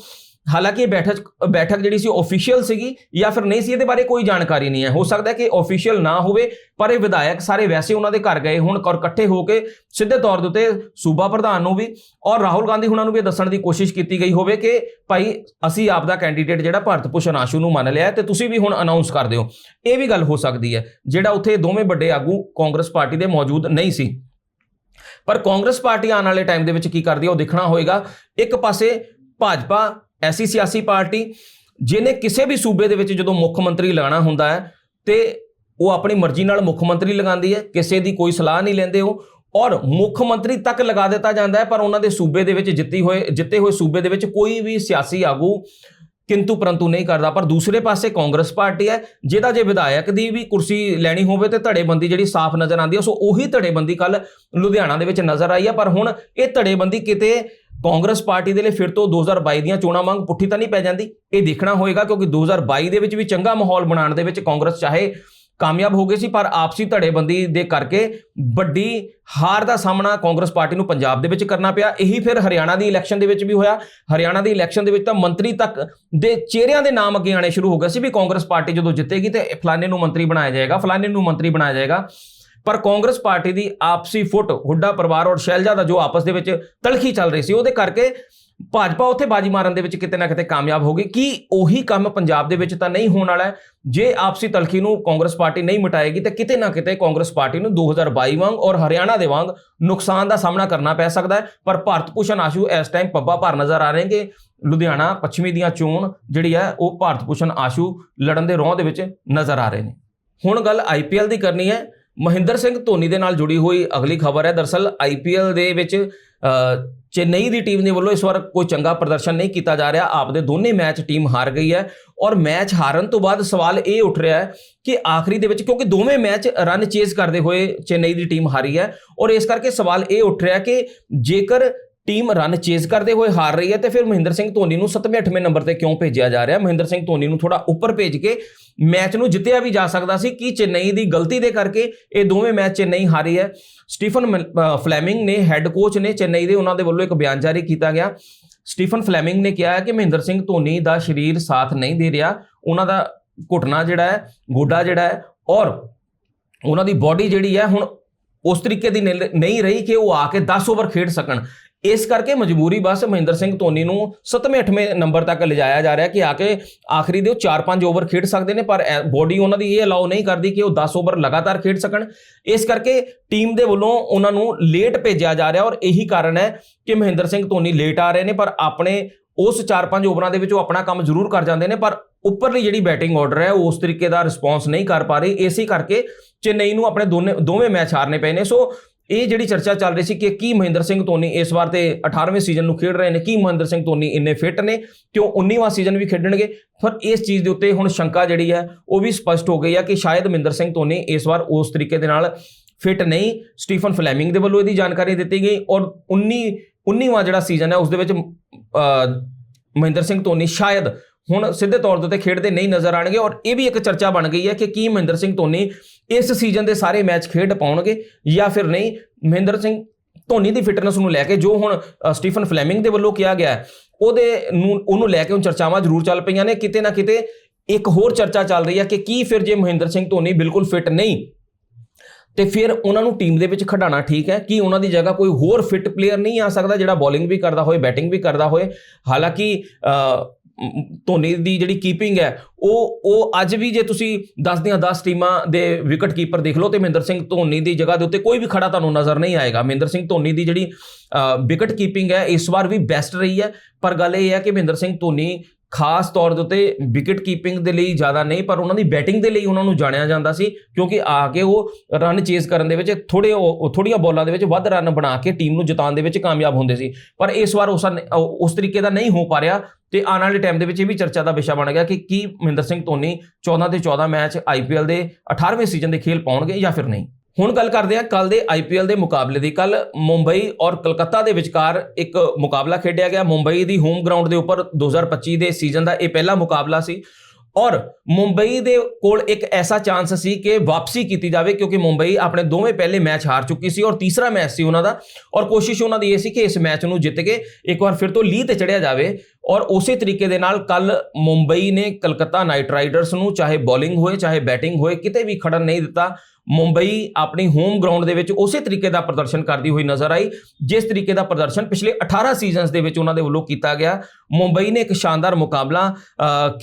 ਹਾਲਾਂਕਿ ਇਹ ਬੈਠਕ ਬੈਠਕ ਜਿਹੜੀ ਸੀ ਆਫੀਸ਼ੀਅਲ ਸੀਗੀ ਜਾਂ ਫਿਰ ਨਹੀਂ ਸੀ, ਇਹਦੇ ਬਾਰੇ ਕੋਈ ਜਾਣਕਾਰੀ ਨਹੀਂ ਹੈ। ਹੋ ਸਕਦਾ ਕਿ ਆਫੀਸ਼ੀਅਲ ਨਾ ਹੋਵੇ, ਪਰ ਇਹ ਵਿਧਾਇਕ ਸਾਰੇ ਵੈਸੇ ਉਹਨਾਂ ਦੇ ਘਰ ਗਏ ਹੁਣ ਔਰ ਇਕੱਠੇ ਹੋ ਕੇ ਸਿੱਧੇ ਤੌਰ ਦੇ ਉੱਤੇ ਸੂਬਾ ਪ੍ਰਧਾਨ ਨੂੰ ਵੀ ਔਰ ਰਾਹੁਲ ਗਾਂਧੀ ਹੁਣਾਂ ਨੂੰ ਵੀ ਇਹ ਦੱਸਣ ਦੀ ਕੋਸ਼ਿਸ਼ ਕੀਤੀ ਗਈ ਹੋਵੇ ਕਿ ਭਾਈ, ਅਸੀਂ ਆਪ ਦਾ ਕੈਂਡੀਡੇਟ ਜਿਹੜਾ ਭਾਰਤ ਭੂਸ਼ਣ ਆਸ਼ੂ ਨੂੰ ਮੰਨ ਲਿਆ ਹੈ ਤੇ ਤੁਸੀਂ ਵੀ ਹੁਣ ਅਨਾਉਂਸ ਕਰ ਦਿਓ। ਇਹ ਵੀ ਗੱਲ ਹੋ ਸਕਦੀ ਹੈ, ਜਿਹੜਾ ਉੱਥੇ ਦੋਵੇਂ ਵੱਡੇ ਆਗੂ ਕਾਂਗਰਸ ਪਾਰਟੀ ਦੇ ਮੌਜੂਦ ਨਹੀਂ ਸੀ। ਪਰ ਕਾਂਗਰਸ ਪਾਰਟੀ ਆਉਣ ਵਾਲੇ ਟਾਈਮ ਦੇ ਵਿੱਚ ਕੀ ਕਰਦੀ ਹੈ, ਉਹ ਦੇਖਣਾ ਹੋਏਗਾ। ਇੱਕ ਪਾਸੇ ਭਾਜਪਾ ਐਸੀ ਸਿਆਸੀ ਪਾਰਟੀ ਜਿਹਨੇ ਕਿਸੇ ਵੀ ਸੂਬੇ ਦੇ ਵਿੱਚ ਜਦੋਂ ਮੁੱਖ ਮੰਤਰੀ ਲਾਣਾ ਹੁੰਦਾ ਹੈ ਤੇ ਉਹ ਆਪਣੀ ਮਰਜ਼ੀ ਨਾਲ ਮੁੱਖ ਮੰਤਰੀ ਲਗਾਉਂਦੀ ਹੈ, ਕਿਸੇ ਦੀ ਕੋਈ ਸਲਾਹ ਨਹੀਂ ਲੈਂਦੇ ਉਹ, ਔਰ ਮੁੱਖ ਮੰਤਰੀ ਤੱਕ ਲਗਾ ਦਿੱਤਾ ਜਾਂਦਾ ਹੈ, ਪਰ ਉਹਨਾਂ ਦੇ ਸੂਬੇ ਦੇ ਵਿੱਚ ਜਿੱਤੀ ਹੋਏ, ਜਿੱਤੇ ਹੋਏ ਸੂਬੇ ਦੇ ਵਿੱਚ ਕੋਈ ਵੀ ਸਿਆਸੀ ਆਗੂ ਕਿੰਤੂ ਪਰੰਤੂ ਨਹੀਂ ਕਰਦਾ, ਪਰ ਦੂਸਰੇ ਪਾਸੇ ਕਾਂਗਰਸ ਪਾਰਟੀ ਹੈ, ਜਿਹਦਾ ਜੇ ਵਿਧਾਇਕ ਦੀ ਵੀ ਕੁਰਸੀ ਲੈਣੀ ਹੋਵੇ ਤੇ ਧੜੇਬੰਦੀ ਜਿਹੜੀ ਸਾਫ਼ ਨਜ਼ਰ ਆਉਂਦੀ ਹੈ, ਸੋ ਉਹੀ ਧੜੇਬੰਦੀ ਕੱਲ ਲੁਧਿਆਣਾ ਦੇ ਵਿੱਚ ਨਜ਼ਰ ਆਈ ਹੈ, ਪਰ ਹੁਣ ਇਹ ਧੜੇਬੰਦੀ ਕਿਤੇ ਕਾਂਗਰਸ ਪਾਰਟੀ ਦੇ ਲਈ ਫਿਰ ਤੋਂ 2022 ਦੀਆਂ ਚੋਣਾਂ ਵਾਂਗ ਪੁੱਠੀ ਤਾਂ ਨਹੀਂ ਪੈ ਜਾਂਦੀ। ਇਹ ਦੇਖਣਾ ਹੋਏਗਾ ਕਿਉਂਕਿ 2022 ਦੇ ਵਿੱਚ ਵੀ ਚੰਗਾ ਮਾਹੌਲ ਬਣਾਉਣ ਦੇ ਵਿੱਚ ਕਾਂਗਰਸ ਚਾਹੇ ਕਾਮਯਾਬ ਹੋ ਗਈ ਸੀ, ਪਰ ਆਪਸੀ ਧੜੇਬੰਦੀ ਦੇ ਕਰਕੇ ਵੱਡੀ ਹਾਰ ਦਾ ਸਾਹਮਣਾ ਕਾਂਗਰਸ ਪਾਰਟੀ ਨੂੰ ਪੰਜਾਬ ਦੇ ਵਿੱਚ ਕਰਨਾ ਪਿਆ। ਇਹੀ ਫਿਰ ਹਰਿਆਣਾ ਦੀ ਇਲੈਕਸ਼ਨ ਦੇ ਵਿੱਚ ਵੀ ਹੋਇਆ। ਹਰਿਆਣਾ ਦੀ ਇਲੈਕਸ਼ਨ ਦੇ ਵਿੱਚ ਤਾਂ ਮੰਤਰੀ ਤੱਕ ਦੇ ਚਿਹਰਿਆਂ ਦੇ ਨਾਮ ਅੱਗੇ ਆਣੇ ਸ਼ੁਰੂ ਹੋ ਗਏ ਸੀ ਵੀ ਕਾਂਗਰਸ ਪਾਰਟੀ ਜਦੋਂ ਜਿੱਤੇਗੀ ਤੇ ਫਲਾਣੇ ਨੂੰ ਮੰਤਰੀ ਬਣਾਇਆ ਜਾਏਗਾ, ਫਲਾਣੇ ਨੂੰ ਮੰਤਰੀ ਬਣਾਇਆ ਜਾਏਗਾ। ਪਰ ਕਾਂਗਰਸ ਪਾਰਟੀ ਦੀ ਆਪਸੀ ਫੁੱਟ, ਹੁੱਡਾ ਪਰਿਵਾਰ ਔਰ ਸ਼ੈਲਜਾ ਦਾ ਜੋ ਆਪਸ ਦੇ ਵਿੱਚ ਤਲਖੀ ਚੱਲ ਰਹੀ ਸੀ, ਉਹਦੇ ਕਰਕੇ ਭਾਜਪਾ ਉੱਥੇ ਬਾਜੀ ਮਾਰਨ ਦੇ ਵਿੱਚ ਕਿਤੇ ਨਾ ਕਿਤੇ ਕਾਮਯਾਬ ਹੋ ਗਈ। ਕੀ ਉਹੀ ਕੰਮ ਪੰਜਾਬ ਦੇ ਵਿੱਚ ਤਾਂ ਨਹੀਂ ਹੋਣ ਵਾਲਾ ਜੇ ਆਪਸੀ ਤਲਖੀ ਨੂੰ ਕਾਂਗਰਸ ਪਾਰਟੀ ਨਹੀਂ ਮਿਟਾਏਗੀ, ਤਾਂ ਕਿਤੇ ਨਾ ਕਿਤੇ ਕਾਂਗਰਸ ਪਾਰਟੀ ਨੂੰ 2022 ਵਾਂਗ ਔਰ ਹਰਿਆਣਾ ਦੇ ਵਾਂਗ ਨੁਕਸਾਨ ਦਾ ਸਾਹਮਣਾ ਕਰਨਾ ਪੈ ਸਕਦਾ ਹੈ। ਪਰ ਭਾਰਤ ਭੂਸ਼ਣ ਆਸ਼ੂ ਇਸ ਟਾਈਮ ਪੱਬਾ ਭਰ ਨਜ਼ਰ ਆ ਰਹੇ ਨੇ ਲੁਧਿਆਣਾ, ਪੱਛਮੀ ਦੀਆਂ ਚੋਣ ਜਿਹੜੀ ਹੈ, ਉਹ ਭਾਰਤ ਭੂਸ਼ਣ ਆਸ਼ੂ ਲੜਨ ਦੇ ਰੋਹ ਦੇ ਵਿੱਚ ਨਜ਼ਰ ਆ ਰਹੇ ਨੇ। ਹੁਣ ਗੱਲ ਆਈਪੀਐਲ ਦੀ ਕਰਨੀ ਹੈ। ਮਹਿੰਦਰ ਸਿੰਘ ਧੋਨੀ ਦੇ ਨਾਲ ਜੁੜੀ ਹੋਈ ਅਗਲੀ ਖਬਰ ਹੈ। ਦਰਸਲ ਆਈਪੀਐਲ ਦੇ ਵਿੱਚ ਅ, ਚੇਨਈ ਦੀ ਟੀਮ ਦੇ ਵੱਲੋਂ ਇਸ ਵਾਰ ਕੋਈ ਚੰਗਾ ਪ੍ਰਦਰਸ਼ਨ ਨਹੀਂ ਕੀਤਾ ਜਾ ਰਿਹਾ। ਆਪਦੇ ਦੋਨੇ ਮੈਚ ਟੀਮ ਹਾਰ ਗਈ ਹੈ ਔਰ ਮੈਚ ਹਾਰਨ ਤੋਂ ਬਾਅਦ ਸਵਾਲ ਇਹ ਉੱਠ ਰਿਹਾ ਹੈ ਕਿ ਆਖਰੀ ਦੇ ਵਿੱਚ ਕਿਉਂਕਿ ਦੋਵੇਂ ਮੈਚ ਰਨ ਚੇਜ਼ ਕਰਦੇ ਹੋਏ ਚੇਨਈ ਦੀ ਟੀਮ ਹਾਰੀ ਹੈ ਔਰ ਇਸ ਕਰਕੇ ਸਵਾਲ ਇਹ ਉੱਠ ਰਿਹਾ ਕਿ ਜੇਕਰ ਟੀਮ ਰਨ ਚੇਜ਼ ਕਰਦੇ ਹੋਏ ਹਾਰ ਰਹੀ ਹੈ ਤੇ ਫਿਰ ਮਹਿੰਦਰ ਸਿੰਘ ਧੋਨੀ ਨੂੰ 7ਵੇਂ 8ਵੇਂ ਨੰਬਰ ਤੇ ਕਿਉਂ ਭੇਜਿਆ ਜਾ ਰਿਹਾ? ਮਹਿੰਦਰ ਸਿੰਘ ਧੋਨੀ ਨੂੰ ਥੋੜਾ ਉੱਪਰ ਭੇਜ ਕੇ ਮੈਚ ਨੂੰ ਜਿੱਤਿਆ ਵੀ ਜਾ ਸਕਦਾ ਸੀ ਕਿ ਚੇਨਈ ਦੀ ਗਲਤੀ ਦੇ ਕਰਕੇ ਇਹ ਦੋਵੇਂ ਮੈਚ ਚੇਨਈ ਹਾਰੀ ਹੈ। ਸਟੀਫਨ ਮਿਲ- ਫਲੈਮਿੰਗ ਨੇ ਹੈੱਡ ਕੋਚ ਨੇ ਚੇਨਈ ਦੇ ਉਹਨਾਂ ਦੇ ਵੱਲੋਂ ਇੱਕ ਬਿਆਨ ਜਾਰੀ ਕੀਤਾ ਗਿਆ। ਸਟੀਫਨ ਫਲੈਮਿੰਗ ਨੇ ਕਿਹਾ ਹੈ ਕਿ ਮਹਿੰਦਰ ਸਿੰਘ ਧੋਨੀ ਦਾ ਸਰੀਰ ਸਾਥ ਨਹੀਂ ਦੇ ਰਿਹਾ। ਉਹਨਾਂ ਦਾ ਘੁਟਨਾ ਜਿਹੜਾ ਹੈ, ਗੋਡਾ ਜਿਹੜਾ ਹੈ ਔਰ ਉਹਨਾਂ ਦੀ ਬਾਡੀ ਜਿਹੜੀ ਹੈ ਹੁਣ ਉਸ ਤਰੀਕੇ ਦੀ ਨਹੀਂ ਨਹੀਂ ਰਹੀ ਕਿ ਉਹ ਆ ਕੇ 10 ਓਵਰ ਖੇਡ ਸਕਣ। ਇਸ ਕਰਕੇ ਮਜਬੂਰੀ ਬਸ ਮਹਿੰਦਰ ਸਿੰਘ ਧੋਨੀ ਨੂੰ 7ਵੇਂ 8ਵੇਂ ਨੰਬਰ ਤੱਕ ਲਿਜਾਇਆ ਜਾ ਰਿਹਾ ਕਿ ਆ ਕੇ ਆਖਰੀ ਦੇ ਉਹ 4-5 ਓਵਰ ਖੇਡ ਸਕਦੇ ਨੇ, ਪਰ ਬੋਡੀ ਉਹਨਾਂ ਦੀ ਇਹ ਅਲਾਉ ਨਹੀਂ ਕਰਦੀ ਕਿ ਉਹ 10 ਓਵਰ ਲਗਾਤਾਰ ਖੇਡ ਸਕਣ। ਇਸ ਕਰਕੇ ਟੀਮ ਦੇ ਵੱਲੋਂ ਉਹਨਾਂ ਨੂੰ ਲੇਟ ਭੇਜਿਆ ਜਾ ਰਿਹਾ ਔਰ ਇਹੀ ਕਾਰਨ ਹੈ ਕਿ ਮਹਿੰਦਰ ਸਿੰਘ ਧੋਨੀ ਲੇਟ ਆ ਰਹੇ ਨੇ, ਪਰ ਆਪਣੇ ਉਸ 4-5 ਓਵਰਾਂ ਦੇ ਵਿੱਚ ਉਹ ਆਪਣਾ ਕੰਮ ਜ਼ਰੂਰ ਕਰ ਜਾਂਦੇ ਨੇ, ਪਰ ਉੱਪਰਲੀ ਜਿਹੜੀ ਬੈਟਿੰਗ ਆਰਡਰ ਹੈ, ਉਹ ਉਸ ਤਰੀਕੇ ਦਾ ਰਿਸਪੌਂਸ ਨਹੀਂ ਕਰ ਪਾ ਰਹੀ। ਇਸੇ ਕਰਕੇ ਚੇਨਈ ਨੂੰ ਆਪਣੇ ਦੋਨੇ, ਦੋਵੇਂ ਮੈਚ ਹਾਰਨੇ ਪਏ ਨੇ। ਸੋ ਇਹ ਜਿਹੜੀ ਚਰਚਾ ਚੱਲ ਰਹੀ ਸੀ ਕਿ ਕੀ ਮਹਿੰਦਰ ਸਿੰਘ ਧੋਨੀ ਇਸ ਵਾਰ ਤੇ 18ਵੇਂ ਸੀਜ਼ਨ ਨੂੰ ਖੇਡ ਰਹੇ ਨੇ, ਕੀ ਮਹਿੰਦਰ ਸਿੰਘ ਧੋਨੀ ਇੰਨੇ ਫਿੱਟ ਨੇ ਕਿ ਉਹ 19ਵਾਂ ਸੀਜ਼ਨ ਵੀ ਖੇਡਣਗੇ? ਪਰ ਇਸ ਚੀਜ਼ ਦੇ ਉੱਤੇ ਹੁਣ ਸ਼ੰਕਾ ਜਿਹੜੀ ਹੈ, ਉਹ ਵੀ ਸਪਸ਼ਟ ਹੋ ਗਈ ਹੈ ਕਿ ਸ਼ਾਇਦ ਮਹਿੰਦਰ ਸਿੰਘ ਧੋਨੀ ਇਸ ਵਾਰ ਉਸ ਤਰੀਕੇ ਦੇ ਨਾਲ ਫਿੱਟ ਨਹੀਂ। ਸਟੀਫਨ ਫਲੈਮਿੰਗ ਦੇ ਵੱਲੋਂ ਇਹਦੀ ਜਾਣਕਾਰੀ ਦਿੱਤੀ ਗਈ ਔਰ 19 19ਵਾਂ ਜਿਹੜਾ ਸੀਜ਼ਨ ਹੈ, ਉਸ ਦੇ ਵਿੱਚ ਮਹਿੰਦਰ ਸਿੰਘ ਧੋਨੀ ਸ਼ਾਇਦ ਹੁਣ ਸਿੱਧੇ ਤੌਰ ਦੇ ਉੱਤੇ ਖੇਡਦੇ ਨਹੀਂ ਨਜ਼ਰ ਆਣਗੇ ਔਰ ਇਹ ਵੀ ਇੱਕ ਚਰਚਾ ਬਣ ਗਈ ਹੈ ਕਿ ਕੀ ਮਹਿੰਦਰ ਸਿੰਘ ਧੋਨੀ ਇਸ ਸੀਜ਼ਨ ਦੇ ਸਾਰੇ ਮੈਚ ਖੇਡ ਪਾਉਣਗੇ ਜਾਂ ਫਿਰ ਨਹੀਂ? ਮਹਿੰਦਰ ਸਿੰਘ ਧੋਨੀ ਦੀ ਫਿਟਨੈਸ ਨੂੰ ਲੈ ਕੇ ਜੋ ਹੁਣ ਸਟੀਫਨ ਫਲੈਮਿੰਗ ਦੇ ਵੱਲੋਂ ਕਿਹਾ ਗਿਆ ਉਹਦੇ ਨੂੰ, ਉਹਨੂੰ ਲੈ ਕੇ ਹੁਣ ਚਰਚਾਵਾਂ ਜ਼ਰੂਰ ਚੱਲ ਪਈਆਂ ਨੇ, ਕਿਤੇ ਨਾ ਕਿਤੇ ਇੱਕ ਹੋਰ ਚਰਚਾ ਚੱਲ ਰਹੀ ਹੈ ਕਿ ਕੀ ਫਿਰ ਜੇ ਮਹਿੰਦਰ ਸਿੰਘ ਧੋਨੀ ਬਿਲਕੁਲ ਫਿਟ ਨਹੀਂ, ਤੇ ਫਿਰ ਉਹਨਾਂ ਨੂੰ ਟੀਮ ਦੇ ਵਿੱਚ ਖਿਡਾਉਣਾ ਠੀਕ ਹੈ? ਕਿ ਉਹਨਾਂ ਦੀ ਜਗ੍ਹਾ ਕੋਈ ਹੋਰ ਫਿਟ ਪਲੇਅਰ ਨਹੀਂ ਆ ਸਕਦਾ ਜਿਹੜਾ ਬੋਲਿੰਗ ਵੀ ਕਰਦਾ ਹੋਏ ਬੈਟਿੰਗ ਵੀ ਕਰਦਾ ਹੋਏ? ਹਾਲਾਂਕਿ ਧੋਨੀ ਦੀ ਜਿਹੜੀ ਕੀਪਿੰਗ ਹੈ, ਉਹ ਉਹ ਅੱਜ ਵੀ ਜੇ ਤੁਸੀਂ 10 ਦੀਆਂ 10 ਟੀਮਾਂ ਦੇ ਵਿਕਟ ਕੀਪਰ ਦੇਖ ਲਓ ਤੇ ਮਹਿੰਦਰ ਸਿੰਘ ਧੋਨੀ ਦੀ ਜਗ੍ਹਾ ਦੇ ਉੱਤੇ ਕੋਈ ਵੀ ਖੜਾ ਤੁਹਾਨੂੰ ਨਜ਼ਰ ਨਹੀਂ ਆਏਗਾ। ਮਹਿੰਦਰ ਸਿੰਘ ਧੋਨੀ ਦੀ ਜਿਹੜੀ ਵਿਕਟ ਕੀਪਿੰਗ ਹੈ, ਇਸ ਵਾਰ ਵੀ ਬੈਸਟ ਰਹੀ ਹੈ। ਪਰ ਗੱਲ ਇਹ ਹੈ ਕਿ ਮਹਿੰਦਰ ਸਿੰਘ ਧੋਨੀ ਖਾਸ ਤੌਰ ਦੇ ਉੱਤੇ ਵਿਕਟ ਕੀਪਿੰਗ ਦੇ ਲਈ ਜ਼ਿਆਦਾ ਨਹੀਂ, ਪਰ ਉਹਨਾਂ ਦੀ ਬੈਟਿੰਗ ਦੇ ਲਈ ਉਹਨਾਂ ਨੂੰ ਜਾਣਿਆ ਜਾਂਦਾ ਸੀ, ਕਿਉਂਕਿ ਆ ਕੇ ਉਹ ਰਨ ਚੇਜ਼ ਕਰਨ ਦੇ ਵਿੱਚ ਥੋੜੇ ਥੋੜੀਆਂ ਬੋਲਾਂ ਦੇ ਵਿੱਚ ਵੱਧ ਰਨ ਬਣਾ ਕੇ ਟੀਮ ਨੂੰ ਜਿਤਾਉਣ ਦੇ ਵਿੱਚ ਕਾਮਯਾਬ ਹੁੰਦੇ ਸੀ। ਪਰ ਇਸ ਵਾਰ ਉਸ ਉਸ ਤਰੀਕੇ ਦਾ ਨਹੀਂ ਹੋ ਪਾ ਰਿਹਾ ਤੇ ਆਉਣ ਵਾਲੇ ਟਾਈਮ ਦੇ ਵਿੱਚ ਇਹ ਵੀ ਚਰਚਾ ਦਾ ਵਿਸ਼ਾ ਬਣ ਗਿਆ ਕਿ ਕੀ ਮਹਿੰਦਰ ਸਿੰਘ ਧੋਨੀ 14 ਦੇ 14 ਮੈਚ ਆਈਪੀਐਲ ਦੇ 18ਵੇਂ ਸੀਜ਼ਨ ਦੇ ਖੇਲ ਪਾਉਣਗੇ ਜਾਂ ਫਿਰ ਨਹੀਂ। ਹੁਣ ਗੱਲ ਕਰਦੇ ਹਾਂ ਕੱਲ ਦੇ ਆਈਪੀਐਲ ਦੇ ਮੁਕਾਬਲੇ ਦੀ। ਕੱਲ ਮੁੰਬਈ ਔਰ ਕਲਕੱਤਾ ਦੇ ਵਿਚਕਾਰ ਇੱਕ ਮੁਕਾਬਲਾ ਖੇਡਿਆ ਗਿਆ। ਮੁੰਬਈ ਦੀ ਹੋਮ ਗਰਾਊਂਡ ਦੇ ਉੱਪਰ 2025 ਦੇ ਸੀਜ਼ਨ ਦਾ ਇਹ ਪਹਿਲਾ ਮੁਕਾਬਲਾ ਸੀ। ਔਰ ਮੁੰਬਈ ਦੇ ਕੋਲ ਇੱਕ ਐਸਾ ਚਾਂਸ ਸੀ ਕਿ ਵਾਪਸੀ ਕੀਤੀ ਜਾਵੇ, ਕਿਉਂਕਿ ਮੁੰਬਈ ਆਪਣੇ ਦੋਵੇਂ ਪਹਿਲੇ ਮੈਚ ਹਾਰ ਚੁੱਕੀ ਸੀ ਔਰ ਤੀਸਰਾ ਮੈਚ ਸੀ ਉਹਨਾਂ ਦਾ। ਔਰ ਕੋਸ਼ਿਸ਼ ਉਹਨਾਂ ਦੀ ਇਹ ਸੀ ਕਿ ਇਸ ਮੈਚ ਨੂੰ ਜਿੱਤ ਕੇ ਇੱਕ ਵਾਰ ਫਿਰ ਤੋਂ ਲੀਹ ਤੇ ਚੜਿਆ ਜਾਵੇ। ਔਰ ਉਸੇ ਤਰੀਕੇ ਦੇ ਨਾਲ ਕੱਲ ਮੁੰਬਈ ਨੇ ਕਲਕੱਤਾ ਨਾਈਟ ਰਾਈਡਰਸ ਨੂੰ ਚਾਹੇ ਬੋਲਿੰਗ ਹੋਏ, ਚਾਹੇ ਬੈਟਿੰਗ ਹੋਏ, ਕਿਤੇ ਵੀ ਖੜਨ ਨਹੀਂ ਦਿੱਤਾ। ਮੁੰਬਈ ਆਪਣੀ ਹੋਮ ਗਰਾਊਂਡ ਦੇ ਵਿੱਚ ਉਸੇ ਤਰੀਕੇ ਦਾ ਪ੍ਰਦਰਸ਼ਨ ਕਰਦੀ ਹੋਈ ਨਜ਼ਰ ਆਈ, ਜਿਸ ਤਰੀਕੇ ਦਾ ਪ੍ਰਦਰਸ਼ਨ ਪਿਛਲੇ 18 ਸੀਜ਼ਨਸ ਦੇ ਵਿੱਚ ਉਹਨਾਂ ਦੇ ਵੱਲੋਂ ਕੀਤਾ ਗਿਆ। ਮੁੰਬਈ ਨੇ ਇੱਕ ਸ਼ਾਨਦਾਰ ਮੁਕਾਬਲਾ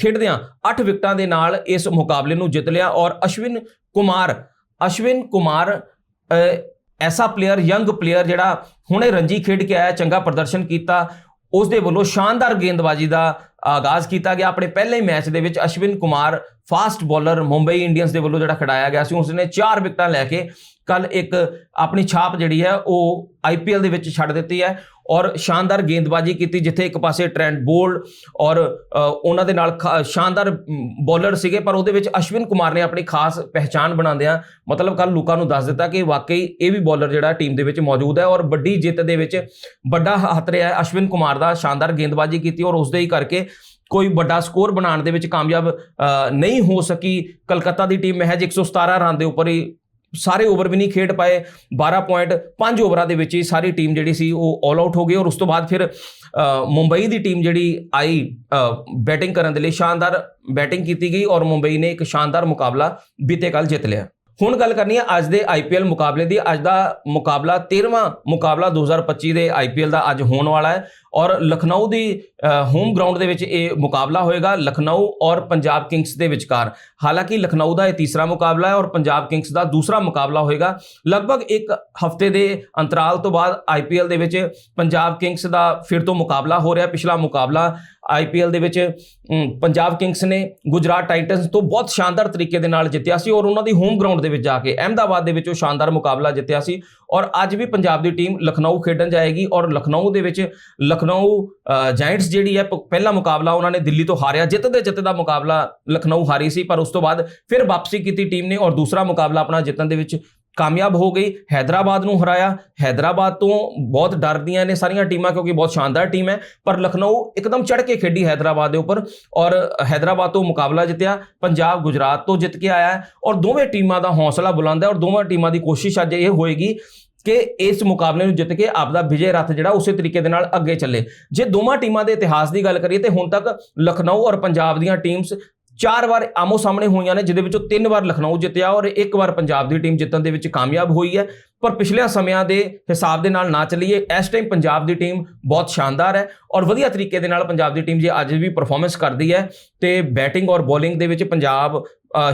ਖੇਡਦਿਆਂ 8 ਵਿਕਟਾਂ ਦੇ ਨਾਲ ਇਸ ਮੁਕਾਬਲੇ ਨੂੰ ਜਿੱਤ ਲਿਆ ਔਰ ਅਸ਼ਵਿਨ ਕੁਮਾਰ ਅਸ਼ਵਿਨ ਕੁਮਾਰ ਐਸਾ ਪਲੇਅਰ ਯੰਗ ਪਲੇਅਰ ਜਿਹੜਾ ਹੁਣੇ ਰੰਜੀ ਖੇਡ ਕੇ ਆਇਆ, ਚੰਗਾ ਪ੍ਰਦਰਸ਼ਨ ਕੀਤਾ ਉਸ ਦੇ ਵੱਲੋਂ ਸ਼ਾਨਦਾਰ ਗੇਂਦਬਾਜ਼ੀ ਦਾ ਆਗਾਜ਼ ਕੀਤਾ ਗਿਆ। ਆਪਣੇ ਪਹਿਲੇ ਮੈਚ ਦੇ ਵਿੱਚ Ashwin Kumar fast bowler Mumbai Indians ਦੇ ਵੱਲੋਂ ਜਿਹੜਾ ਖਿਡਾਇਆ ਗਿਆ ਸੀ, ਉਸਨੇ 4 ਵਿਕਟਾਂ ਲੈ ਕੇ ਕੱਲ ਇੱਕ ਆਪਣੀ ਛਾਪ ਜਿਹੜੀ ਹੈ, ਉਹ ਆਈਪੀਐਲ ਦੇ ਵਿੱਚ ਛੱਡ ਦਿੱਤੀ ਹੈ ਔਰ ਸ਼ਾਨਦਾਰ ਗੇਂਦਬਾਜ਼ੀ ਕੀਤੀ, ਜਿੱਥੇ ਇੱਕ ਪਾਸੇ ਟ੍ਰੈਂਟ ਬੋਲਡ ਔਰ ਉਹਨਾਂ ਦੇ ਨਾਲ ਖਾ- ਸ਼ਾਨਦਾਰ ਬੋਲਰ ਸੀਗੇ, ਪਰ ਉਹਦੇ ਵਿੱਚ ਅਸ਼ਵਿਨ ਕੁਮਾਰ ਨੇ ਆਪਣੀ ਖਾਸ ਪਹਿਚਾਣ ਬਣਾਉਂਦਿਆਂ, ਮਤਲਬ ਕੱਲ ਲੋਕਾਂ ਨੂੰ ਦੱਸ ਦਿੱਤਾ ਕਿ ਵਾਕਈ ਇਹ ਵੀ ਬੋਲਰ ਜਿਹੜਾ ਟੀਮ ਦੇ ਵਿੱਚ ਮੌਜੂਦ ਹੈ ਔਰ ਵੱਡੀ ਜਿੱਤ ਦੇ ਵਿੱਚ ਵੱਡਾ ਹੱਥ ਰਿਹਾ ਹੈ ਅਸ਼ਵਿਨ ਕੁਮਾਰ ਦਾ, ਸ਼ਾਨਦਾਰ ਗੇਂਦਬਾਜ਼ੀ ਕੀਤੀ ਔਰ ਉਸਦੇ ਹੀ ਕਰਕੇ ਕੋਈ ਵੱਡਾ ਸਕੋਰ ਬਣਾਉਣ ਦੇ ਵਿੱਚ ਕਾਮਯਾਬ ਨਹੀਂ ਹੋ ਸਕੀ। ਕਲਕੱਤਾ ਦੀ ਟੀਮ ਮਹਿਜ 117 ਰਨ ਦੇ ਉੱਪਰ ਹੀ ਸਾਰੇ ਓਵਰ ਵੀ ਨਹੀਂ ਖੇਡ ਪਾਏ। 12.5 ਓਵਰਾਂ ਦੇ ਵਿੱਚ ਹੀ ਸਾਰੀ ਟੀਮ ਜਿਹੜੀ ਸੀ ਉਹ ਆਲ ਆਊਟ ਹੋ ਗਈ ਔਰ ਉਸ ਤੋਂ ਬਾਅਦ ਫਿਰ ਮੁੰਬਈ ਦੀ ਟੀਮ ਜਿਹੜੀ ਆਈ ਬੈਟਿੰਗ ਕਰਨ ਦੇ ਲਈ ਸ਼ਾਨਦਾਰ ਬੈਟਿੰਗ ਕੀਤੀ ਗਈ ਔਰ ਮੁੰਬਈ ਨੇ ਇੱਕ ਸ਼ਾਨਦਾਰ ਮੁਕਾਬਲਾ ਬੀਤੇ ਕੱਲ ਜਿੱਤ ਲਿਆ। ਹੁਣ ਗੱਲ ਕਰਨੀ ਹੈ ਅੱਜ ਦੇ ਆਈਪੀਐਲ ਮੁਕਾਬਲੇ ਦੀ। ਅੱਜ ਦਾ ਮੁਕਾਬਲਾ 13ਵਾਂ ਮੁਕਾਬਲਾ 2025 ਦੇ ਆਈਪੀਐਲ ਦਾ ਅੱਜ ਹੋਣ ਵਾਲਾ ਹੈ। ਔਰ ਲਖਨਊ ਦੀ ਹੋਮ ਗਰਾਊਂਡ ਦੇ ਵਿੱਚ ਇਹ ਮੁਕਾਬਲਾ ਹੋਏਗਾ, ਲਖਨਊ ਔਰ ਪੰਜਾਬ ਕਿੰਗਸ ਦੇ ਵਿਚਕਾਰ। ਹਾਲਾਂਕਿ ਲਖਨਊ ਦਾ ਇਹ ਤੀਸਰਾ ਮੁਕਾਬਲਾ ਹੈ ਔਰ ਪੰਜਾਬ ਕਿੰਗਸ ਦਾ ਦੂਸਰਾ ਮੁਕਾਬਲਾ ਹੋਏਗਾ। ਲਗਭਗ ਇੱਕ ਹਫ਼ਤੇ ਦੇ ਅੰਤਰਾਲ ਤੋਂ ਬਾਅਦ ਆਈਪੀਐਲ ਦੇ ਵਿੱਚ ਪੰਜਾਬ ਕਿੰਗਸ ਦਾ ਫਿਰ ਤੋਂ ਮੁਕਾਬਲਾ ਹੋ ਰਿਹਾ। ਪਿਛਲਾ ਮੁਕਾਬਲਾ ਆਈਪੀਐਲ ਦੇ ਵਿੱਚ ਪੰਜਾਬ ਕਿੰਗਸ ਨੇ ਗੁਜਰਾਤ ਟਾਈਟਨਸ ਤੋਂ ਬਹੁਤ ਸ਼ਾਨਦਾਰ ਤਰੀਕੇ ਦੇ ਨਾਲ ਜਿੱਤਿਆ ਸੀ ਔਰ ਉਹਨਾਂ ਦੀ ਹੋਮ ਗਰਾਊਂਡ ਦੇ ਵਿੱਚ ਜਾ ਕੇ ਅਹਿਮਦਾਬਾਦ ਦੇ ਵਿੱਚ ਉਹ ਸ਼ਾਨਦਾਰ ਮੁਕਾਬਲਾ ਜਿੱਤਿਆ ਸੀ। ਔਰ ਅੱਜ ਵੀ ਪੰਜਾਬ ਦੀ ਟੀਮ ਲਖਨਊ ਖੇਡਣ ਜਾਏਗੀ ਔਰ ਲਖਨਊ ਦੇ ਵਿੱਚ ਲਖਨਊ ਜਾਇੰਟਸ ਜਿਹੜੀ ਹੈ, ਪ- ਪਹਿਲਾ ਮੁਕਾਬਲਾ ਉਹਨਾਂ ਨੇ ਦਿੱਲੀ ਤੋਂ ਹਾਰਿਆ ਜਿੱਤ ਦੇ ਜਿੱਤ ਦਾ ਮੁਕਾਬਲਾ ਲਖਨਊ ਹਾਰੀ ਸੀ, ਪਰ ਉਸ ਤੋਂ ਬਾਅਦ ਫਿਰ ਵਾਪਸੀ ਕੀਤੀ ਟੀਮ ਨੇ ਔਰ ਦੂਸਰਾ ਮੁਕਾਬਲਾ ਆਪਣਾ ਜਿੱਤਣ ਦੇ ਵਿੱਚ ਕਾਮਯਾਬ ਹੋ ਗਈ। ਹੈਦਰਾਬਾਦ ਨੂੰ ਹਰਾਇਆ। ਹੈਦਰਾਬਾਦ ਤੋਂ ਬਹੁਤ ਡਰਦੀਆਂ ਨੇ ਸਾਰੀਆਂ ਟੀਮਾਂ, ਕਿਉਂਕਿ ਬਹੁਤ ਸ਼ਾਨਦਾਰ ਟੀਮ ਹੈ, ਪਰ ਲਖਨਊ ਇੱਕਦਮ ਚੜ੍ਹ ਕੇ ਖੇਡੀ ਹੈਦਰਾਬਾਦ ਦੇ ਉੱਪਰ ਔਰ ਹੈਦਰਾਬਾਦ ਤੋਂ ਮੁਕਾਬਲਾ ਜਿੱਤਿਆ, ਪੰਜਾਬ, ਗੁਜਰਾਤ ਤੋਂ ਜਿੱਤ ਕੇ ਆਇਆ ਔਰ ਦੋਵੇਂ ਟੀਮਾਂ ਦਾ ਹੌਸਲਾ ਬੁਲੰਦ ਹੈ ਔਰ ਦੋਵਾਂ ਟੀਮਾਂ ਦੀ ਕੋਸ਼ਿਸ਼ ਅੱਜ ਇਹ ਹੋਏਗੀ ਕਿ ਇਸ ਮੁਕਾਬਲੇ ਨੂੰ ਜਿੱਤ ਕੇ ਆਪਦਾ ਵਿਜੇ ਰੱਥ ਜਿਹੜਾ ਉਸੇ ਤਰੀਕੇ ਦੇ ਨਾਲ ਅੱਗੇ ਚੱਲੇ। ਜੇ ਦੋਵਾਂ ਟੀਮਾਂ ਦੇ ਇਤਿਹਾਸ ਦੀ ਗੱਲ ਕਰੀਏ ਤੇ ਹੁਣ ਤੱਕ ਲਖਨਊ ਔਰ ਪੰਜਾਬ ਦੀਆਂ ਟੀਮਸ ਚਾਰ ਵਾਰ ਆਮੋ ਸਾਹਮਣੇ ਹੋਈਆਂ ਨੇ, ਜਿਹਦੇ ਵਿੱਚੋਂ ਤਿੰਨ ਵਾਰ ਲਖਨਊ ਜਿੱਤਿਆ ਔਰ ਇੱਕ ਵਾਰ ਪੰਜਾਬ ਦੀ ਟੀਮ ਜਿੱਤਣ ਦੇ ਵਿੱਚ ਕਾਮਯਾਬ ਹੋਈ ਹੈ। ਪਰ ਪਿਛਲੇ ਸਮਿਆਂ ਦੇ ਹਿਸਾਬ ਦੇ ਨਾਲ ਨਾ ਚੱਲੀਏ, ਇਸ ਟਾਈਮ ਪੰਜਾਬ ਦੀ ਟੀਮ ਬਹੁਤ ਸ਼ਾਨਦਾਰ ਹੈ ਔਰ ਵਧੀਆ ਤਰੀਕੇ ਦੇ ਨਾਲ ਪੰਜਾਬ ਦੀ ਟੀਮ ਜੇ ਅੱਜ ਵੀ ਪਰਫਾਰਮੈਂਸ ਕਰਦੀ ਹੈ ਤੇ ਬੈਟਿੰਗ ਔਰ ਬੋਲਿੰਗ ਦੇ ਵਿੱਚ ਪੰਜਾਬ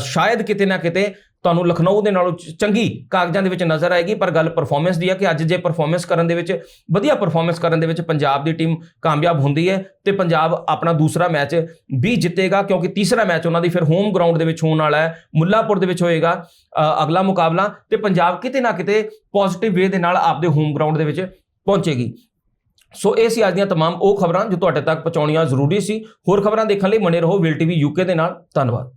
ਸ਼ਾਇਦ ਕਿਤੇ ਨਾ ਕਿਤੇ ਤੁਹਾਨੂੰ ਲਖਨਊ ਦੇ ਨਾਲੋਂ ਚ- ਚੰਗੀ ਕਾਗਜ਼ਾਂ ਦੇ ਵਿੱਚ ਨਜ਼ਰ ਆਏਗੀ ਪਰ ਗੱਲ ਪਰਫਾਰਮੈਂਸ ਦੀ ਹੈ ਕਿ ਅੱਜ ਜੇ ਪਰਫਾਰਮੈਂਸ ਕਰਨ ਦੇ ਵਿੱਚ ਵਧੀਆ ਪਰਫਾਰਮੈਂਸ ਕਰਨ ਦੇ ਵਿੱਚ ਪੰਜਾਬ ਦੀ ਟੀਮ ਕਾਮਯਾਬ ਹੁੰਦੀ ਹੈ ਤੇ ਪੰਜਾਬ ਆਪਣਾ ਦੂਸਰਾ ਮੈਚ ਵੀ ਜਿੱਤੇਗਾ ਕਿਉਂਕਿ ਤੀਸਰਾ ਮੈਚ ਉਹਨਾਂ ਦੀ ਫਿਰ ਹੋਮ ਗਰਾਊਂਡ ਦੇ ਵਿੱਚ ਹੋਣ ਵਾਲਾ ਹੈ ਮੁੱਲਾਪੁਰ ਦੇ ਵਿੱਚ ਹੋਏਗਾ ਅ, ਅਗਲਾ ਮੁਕਾਬਲਾ ਤੇ ਪੰਜਾਬ ਕਿਤੇ ਨਾ ਕਿਤੇ ਪੋਜ਼ਿਟਿਵ ਵੇ ਦੇ ਨਾਲ ਆਪਦੇ ਹੋਮ ਗਰਾਊਂਡ ਦੇ ਵਿੱਚ ਪਹੁੰਚੇਗੀ ਸੋ ਇਹ ਸੀ ਅੱਜ ਦੀਆਂ तमाम ਉਹ ਖਬਰਾਂ ਜੋ ਤੁਹਾਡੇ ਤੱਕ ਪਹੁੰਚਾਉਣੀਆਂ ਜ਼ਰੂਰੀ ਸੀ ਹੋਰ ਖਬਰਾਂ ਦੇਖਣ ਲਈ ਬਣੇ ਰਹੋ ਵਿਲ ਟੀਵੀ ਯੂਕੇ ਦੇ ਨਾਲ ਧੰਨਵਾਦ